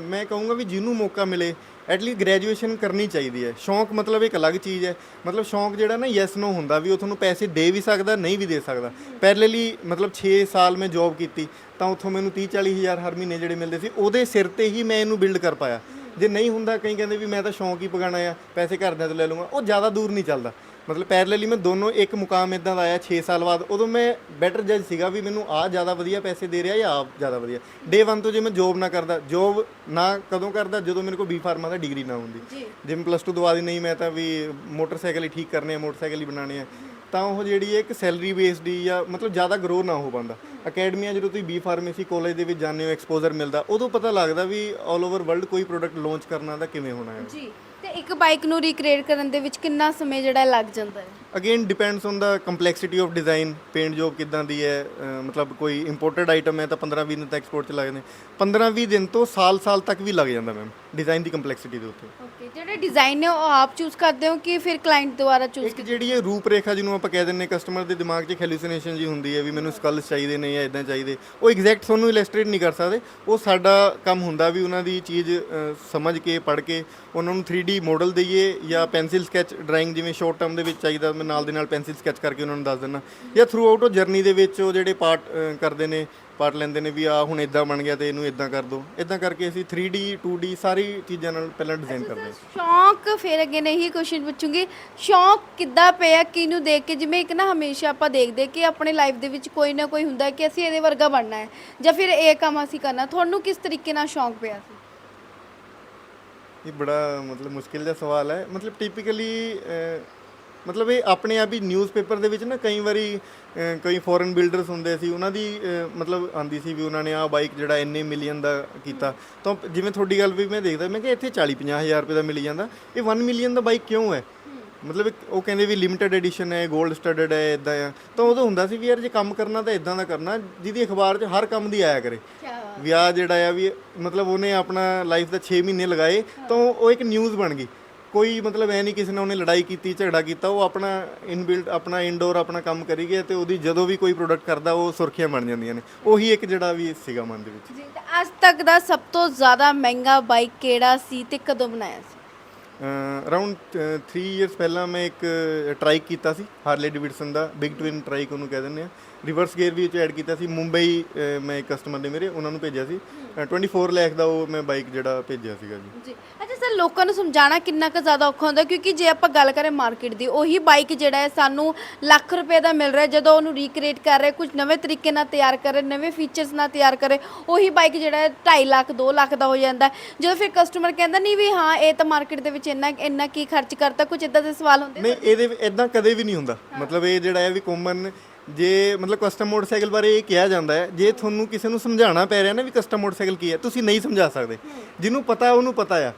ਮੈਂ ਕਹੂੰਗਾ ਵੀ ਜਿਹਨੂੰ ਮੌਕਾ ਮਿਲੇ ਐਟਲੀਸਟ ਗ੍ਰੈਜੂਏਸ਼ਨ ਕਰਨੀ ਚਾਹੀਦੀ ਹੈ। ਸ਼ੌਂਕ ਮਤਲਬ ਇੱਕ ਅਲੱਗ ਚੀਜ਼ ਹੈ। ਮਤਲਬ ਸ਼ੌਂਕ ਜਿਹੜਾ ਨਾ ਯੈਸ ਨੋ ਹੁੰਦਾ ਵੀ ਉਹ ਤੁਹਾਨੂੰ ਪੈਸੇ ਦੇ ਵੀ ਸਕਦਾ, ਨਹੀਂ ਵੀ ਦੇ ਸਕਦਾ। ਪੈਰਲਲੀ ਮਤਲਬ 6 ਸਾਲ ਮੈਂ ਜੌਬ ਕੀਤੀ, ਤਾਂ ਉੱਥੋਂ ਮੈਨੂੰ 30 40 ਹਜ਼ਾਰ ਹਰ ਮਹੀਨੇ ਜਿਹੜੇ ਮਿਲਦੇ ਸੀ, ਉਹਦੇ ਸਿਰ ਤੇ ਹੀ ਮੈਂ ਇਹਨੂੰ ਬਿਲਡ ਕਰ ਪਾਇਆ। ਜੇ ਨਹੀਂ ਹੁੰਦਾ, ਕਈ ਕਹਿੰਦੇ ਵੀ ਮੈਂ ਤਾਂ ਸ਼ੌਂਕ ਹੀ ਪਗਾਣਾ ਆ, ਪੈਸੇ ਘਰਦਿਆਂ ਤੋਂ ਲੈ ਲੂੰਗਾ ਉਹ ਜ਼ਿਆਦਾ ਦੂਰ ਨਹੀਂ ਚੱਲਦਾ। ਮਤਲਬ ਪੈਰਲਲੀ ਮੈਂ ਦੋਨੋਂ ਇੱਕ ਮੁਕਾਮ ਇਦਾਂ ਦਾ ਆਇਆ 6 ਸਾਲ ਬਾਅਦ ਉਦੋਂ ਮੈਂ ਬੈਟਰ ਜੱਜ ਸੀਗਾ ਵੀ ਮੈਨੂੰ ਆਹ ਜ਼ਿਆਦਾ ਵਧੀਆ ਪੈਸੇ ਦੇ ਰਿਹਾ ਜਾਂ ਆਪ ਜ਼ਿਆਦਾ ਵਧੀਆ। ਡੇ 1 ਤੋਂ ਜੇ ਮੈਂ ਜੋਬ ਨਾ ਕਰਦਾ ਜੋਬ ਨਾ ਕਦੋਂ ਕਰਦਾ? ਜਦੋਂ ਮੇਰੇ ਕੋਲ ਬੀ ਫਾਰਮਾ ਦਾ ਡਿਗਰੀ ਨਾ ਹੁੰਦੀ। ਜੀ। ਮੈਂ ਪਲੱਸ 2 ਤੋਂ ਬਾਅਦ ਨਹੀਂ ਮੈਂ ਤਾਂ ਵੀ ਮੋਟਰਸਾਈਕਲ ਹੀ ਠੀਕ ਕਰਨੇ ਆ ਮੋਟਰਸਾਈਕਲ ਹੀ ਬਣਾਉਣੇ ਆ। ਤਾਂ ਉਹ ਜਿਹੜੀ ਇੱਕ ਸੈਲਰੀ ਬੇਸਡ ਹੀ ਜਾਂ ਮਤਲਬ ਜ਼ਿਆਦਾ ਗਰੋ ਨਾ ਹੋ ਪਾਉਂਦਾ। ਅਕੈਡਮੀਆਂ ਜਦੋਂ ਤੁਸੀਂ ਬੀ ਫਾਰਮੇਸੀ ਕਾਲਜ ਦੇ ਵਿੱਚ ਜਾਂਦੇ ਹੋ ਐਕਸਪੋਜ਼ਰ ਮਿਲਦਾ ਉਦੋਂ ਪਤਾ ਲੱਗਦਾ ਵੀ 올 ਓਵਰ ਵਰਲਡ ਕੋਈ ਪ੍ਰੋਡਕਟ ਲਾਂਚ ਕਰਨਾ ਦਾ ਕਿਵੇਂ ਹੋਣਾ ਹੈ। ਜੀ। ਤੇ ਇੱਕ ਬਾਈਕ ਨੂੰ ਰੀਕ੍ਰੀਏਟ ਕਰਨ ਦੇ ਵਿੱਚ ਕਿੰਨਾ ਸਮੇਂ ਜਿਹੜਾ ਲੱਗ ਜਾਂਦਾ ਹੈ? Again depends on the complexity of design paint job ਕਿਦਾਂ ਦੀ ਹੈ? ਅਹ ਮਤਲਬ ਕੋਈ ਇੰਪੋਰਟਡ ਆਈਟਮ ਹੈ ਤਾਂ 15-20 ਦਿਨ ਤੱਕ ਐਕਸਪੋਰਟ ਚ ਲੱਗਦੇ 15-20 ਦਿਨ ਤੋਂ ਸਾਲ-ਸਾਲ ਤੱਕ ਵੀ ਲੱਗ ਜਾਂਦਾ ਮੈਮ ਡਿਜ਼ਾਈਨ ਦੀ ਕੰਪਲੈਕਸਿਟੀ ਦੇ ਉੱਤੇ। ਓਕੇ ਜਿਹੜੇ ਡਿਜ਼ਾਈਨ ਨੇ ਉਹ ਆਪ ਚੂਜ਼ ਕਰਦੇ ਹੋ ਕਿ ਫਿਰ ਕਲਾਇੰਟ ਦੁਆਰਾ ਚੂਜ਼ ਇੱਕ ਜਿਹੜੀ ਇਹ ਰੂਪ ਰੇਖਾ ਜਿਹਨੂੰ ਆਪਾਂ ਕਹਿ ਦਿੰਨੇ ਕਸਟਮਰ ਦੇ ਦਿਮਾਗ 'ਚ ਹੈਲੂਸੀਨੇਸ਼ਨ ਜੀ ਹੁੰਦੀ ਹੈ ਵੀ ਮੈਨੂੰ ਸਕਲਸ ਚਾਹੀਦੇ ਨੇ ਜਾਂ ਇਦਾਂ ਚਾਹੀਦੇ। ਉਹ ਐਗਜ਼ੈਕਟ ਤੁਹਾਨੂੰ ਇਲਸਟ੍ਰੇਟ ਨਹੀਂ ਕਰ ਸਕਦੇ। ਉਹ ਸਾਡਾ ਕੰਮ ਹੁੰਦਾ ਵੀ ਉਹਨਾਂ ਦੀ ਚੀਜ਼ ਅਹ, ਸਮਝ ਕੇ ਪੜ੍ਹ ਕੇ ਉਹਨਾਂ ਨੂੰ 3D ਮਾਡਲ ਦਈਏ ਜਾਂ ਪੈਨਸਿਲ ਸਕੈਚ ਡਰਾਇੰਗ ਜਿਵੇਂ ਸ਼ਾਰਟ ਟਰਮ ਦੇ ਵਿੱਚ ਚਾਹੀਦਾ ਮੈਂ ਨਾਲ ਦੇ ਨਾਲ ਪੈਨਸਿਲ ਸਕੈਚ ਕਰਕੇ ਉਹਨਾਂ ਨੂੰ ਦੱਸ ਦਿੰਦਾ। ਜਾਂ ਥਰੂ ਆਊਟ ਉਹ ਜਰਨੀ ਦੇ ਵਿੱਚ ਉਹ ਜਿਹੜੇ ਪਾਰਟ ਕਰਦੇ ਨੇ ਪਾਰਟ ਲੈਂਦੇ ਨੇ ਵੀ ਆ ਹੁਣ ਇਦਾਂ ਬਣ ਗਿਆ ਤੇ ਇਹਨੂੰ ਇਦਾਂ ਕਰ ਦਿਓ ਇਦਾਂ ਕਰਕੇ ਅਸੀਂ 3D 2D ਸਾਰੀ ਚੀਜ਼ਾਂ ਨਾਲ ਪਹਿਲਾਂ ਡਿਜ਼ਾਈਨ ਕਰਦੇ ਹਾਂ। ਸ਼ੌਂਕ ਫਿਰ ਅੱਗੇ ਨਹੀਂ ਹੀ ਕੁਐਸਚਨ ਪੁੱਛੂੰਗੀ। ਸ਼ੌਂਕ ਕਿੱਦਾਂ ਪਿਆ ਕਿਹਨੂੰ ਦੇਖ ਕੇ? ਜਿਵੇਂ ਇੱਕ ਨਾ ਹਮੇਸ਼ਾ ਆਪਾਂ ਦੇਖਦੇ ਕਿ ਆਪਣੇ ਲਾਈਫ ਦੇ ਵਿੱਚ ਕੋਈ ਨਾ ਕੋਈ ਹੁੰਦਾ ਕਿ ਅਸੀਂ ਇਹਦੇ ਵਰਗਾ ਬਣਨਾ ਹੈ। ਜਾਂ ਫਿਰ ਇਹ ਕੰਮ ਅਸੀਂ ਕਰਨਾ। ਤੁਹਾਨੂੰ ਕਿਸ ਤਰੀਕੇ ਨਾਲ ਸ਼ੌਂਕ ਪਿਆ ਸੀ? ਇਹ ਬੜਾ ਮਤਲਬ ਮੁਸ਼ਕਿਲ ਜਿਹਾ ਸਵਾਲ ਹੈ। ਮਤਲਬ ਟਿਪੀਕਲੀ ਮਤਲਬ ਇਹ ਆਪਣੇ ਆਪ ਹੀ ਨਿਊਜ਼ਪੇਪਰ ਦੇ ਵਿੱਚ ਨਾ ਕਈ ਵਾਰੀ ਅਹ, ਕਈ ਫੋਰਨ ਬਿਲਡਰਸ ਹੁੰਦੇ ਸੀ ਉਹਨਾਂ ਦੀ ਅਹ, ਮਤਲਬ ਆਂਦੀ ਸੀ ਵੀ ਉਹਨਾਂ ਨੇ ਆਹ ਬਾਈਕ ਜਿਹੜਾ ਇੰਨੇ ਮਿਲੀਅਨ ਦਾ ਕੀਤਾ। ਤਾਂ ਜਿਵੇਂ ਤੁਹਾਡੀ ਗੱਲ ਵੀ ਮੈਂ ਦੇਖਦਾ ਮੈਂ ਕਿ ਇੱਥੇ 40 50 ਹਜ਼ਾਰ ਰੁਪਏ ਦਾ ਮਿਲੀ ਜਾਂਦਾ। ਇਹ 1 ਮਿਲੀਅਨ ਦਾ ਬਾਈਕ ਕਿਉਂ ਹੈ? ਮਤਲਬ ਇੱਕ ਉਹ ਕਹਿੰਦੇ ਵੀ ਲਿਮਿਟਿਡ ਐਡੀਸ਼ਨ ਹੈ 골ਡ ਸਟੱਡਡ ਹੈ ਇਦਾਂ ਆ ਤਾਂ ਉਦੋਂ ਹੁੰਦਾ ਸੀ ਵੀ ਯਾਰ ਜੇ ਕੰਮ ਕਰਨਾ ਤਾਂ ਇਦਾਂ ਦਾ ਕਰਨਾ ਜਿਹਦੀ ਅਖਬਾਰ 'ਚ ਹਰ ਕੰਮ ਦੀ ਆਇਆ ਕਰੇ। ਵਿਆਹ ਜਿਹੜਾ ਆ ਵੀ ਮਤਲਬ ਉਹਨੇ ਆਪਣਾ ਲਾਈਫ ਦਾ 6 ਮਹੀਨੇ ਲਗਾਏ ਤਾਂ ਉਹ ਇੱਕ ਨਿਊਜ਼ ਬਣ ਗਈ। ਕੋਈ ਮਤਲਬ ਐ ਨਹੀਂ ਕਿਸੇ ਨੇ ਉਹਨੇ ਲੜਾਈ ਕੀਤੀ ਝਗੜਾ ਕੀਤਾ ਉਹ ਆਪਣਾ ਇਨਬਿਲਟ ਆਪਣਾ ਇਨਡੋਰ ਆਪਣਾ ਕੰਮ ਕਰੀ ਗਿਆ ਤੇ ਉਹਦੀ ਜਦੋਂ ਵੀ ਕੋਈ ਪ੍ਰੋਡਕਟ ਕਰਦਾ ਉਹ ਸੁਰਖੀਆਂ ਬਣ ਜਾਂਦੀਆਂ ਨੇ। ਉਹੀ ਇੱਕ ਜਿਹੜਾ ਵੀ ਸੀਗਾ ਮਨ ਦੇ ਵਿੱਚ। ਜੀ ਤੇ ਅੱਜ ਤੱਕ ਦਾ ਸਭ ਤੋਂ ਜ਼ਿਆਦਾ ਮਹਿੰਗਾ ਬਾਈਕ ਕਿਹੜਾ ਸੀ ਤੇ ਕਦੋਂ ਬਣਾਇਆ ਸੀ? ਅਰਾਊਂਡ 3 ਇਅਰਸ ਪਹਿਲਾਂ ਮੈਂ ਇੱਕ ਟਰਾਈਕ ਕੀਤਾ ਸੀ ਹਾਰਲੇ ਡੇਵਿਡਸਨ ਦਾ ਬਿਗ ਟਵਿਨ ਟਰਾਈਕ ਉਹਨੂੰ ਕਹਿ ਦਿੰਦੇ ਆ। ਰਿਵਰਸ ਗੇਅਰ ਵੀ ਇਹ 'ਚ ਐਡ ਕੀਤਾ ਸੀ। ਮੁੰਬਈ ਅਹ, ਮੈਂ ਇੱਕ ਕਸਟਮਰ ਨੇ ਮੇਰੇ ਉਹਨਾਂ ਨੂੰ ਭੇਜਿਆ ਸੀ। ਅਹ, 24 ਲੱਖ ਦਾ ਉਹ ਮੈਂ ਬਾਈਕ ਜਿਹੜਾ ਭੇਜਿਆ ਸੀਗਾ ਜੀ। ਜੀ। ਅੱਛਾ ਸਰ ਲੋਕਾਂ ਨੂੰ ਸਮਝਾਉਣਾ ਕਿੰਨਾ ਕੁ ਜ਼ਿਆਦਾ ਔਖਾ ਹੁੰਦਾ? ਕਿਉਂਕਿ ਜੇ ਆਪਾਂ ਗੱਲ ਕਰੇ ਮਾਰਕੀਟ ਦੀ ਉਹੀ ਬਾਈਕ ਜਿਹੜਾ ਹੈ ਸਾਨੂੰ ਲੱਖ ਰੁਪਏ ਦਾ ਮਿਲ ਰਿਹਾ ਜਦੋਂ ਉਹਨੂੰ ਰੀਕ੍ਰੀਏਟ ਕਰ ਰਹੇ ਕੁਝ ਨਵੇਂ ਤਰੀਕੇ ਨਾਲ ਤਿਆਰ ਕਰ ਰਹੇ ਨਵੇਂ ਫੀਚਰਸ ਨਾਲ ਤਿਆਰ ਕਰੇ ਉਹੀ ਬਾਈਕ ਜਿਹੜਾ ਹੈ 2.5 ਲੱਖ 2 ਲੱਖ ਦਾ ਹੋ ਜਾਂਦਾ ਹੈ। ਜਦੋਂ ਫਿਰ ਕਸਟਮਰ ਕਹਿੰਦਾ ਨਹੀਂ ਵੀ ਹਾਂ ਇਹ ਤਾਂ ਮਾਰਕੀਟ ਦੇ ਵਿੱਚ ਇੰਨਾ ਇੰਨਾ ਕੀ ਖਰਚ ਕਰਤਾ ਕੁਝ ਇਦਾਂ ਦੇ ਸਵਾਲ ਹੁੰਦੇ ਨਹੀਂ ਇਹਦੇ ਇਦਾਂ ਕਦੇ ਵੀ ਨਹੀਂ ਹੁੰਦਾ। ਮਤਲਬ ਇਹ ਜਿਹੜਾ ਹੈ ਵੀ ਕਾਮਨ ਜੇ ਮਤਲਬ ਕਸਟਮ ਮੋਟਰਸਾਈਕਲ ਬਾਰੇ ਇਹ ਕਿਹਾ ਜਾਂਦਾ ਹੈ ਜੇ ਤੁਹਾਨੂੰ ਕਿਸੇ ਨੂੰ ਸਮਝਾਉਣਾ ਪੈ ਰਿਹਾ ਨਾ ਵੀ ਕਸਟਮ ਮੋਟਰਸਾਈਕਲ ਕੀ ਹੈ ਤੁਸੀਂ ਨਹੀਂ ਸਮਝਾ ਸਕਦੇ। ਜਿਹਨੂੰ ਪਤਾ ਉਹਨੂੰ ਪਤਾ ਆ।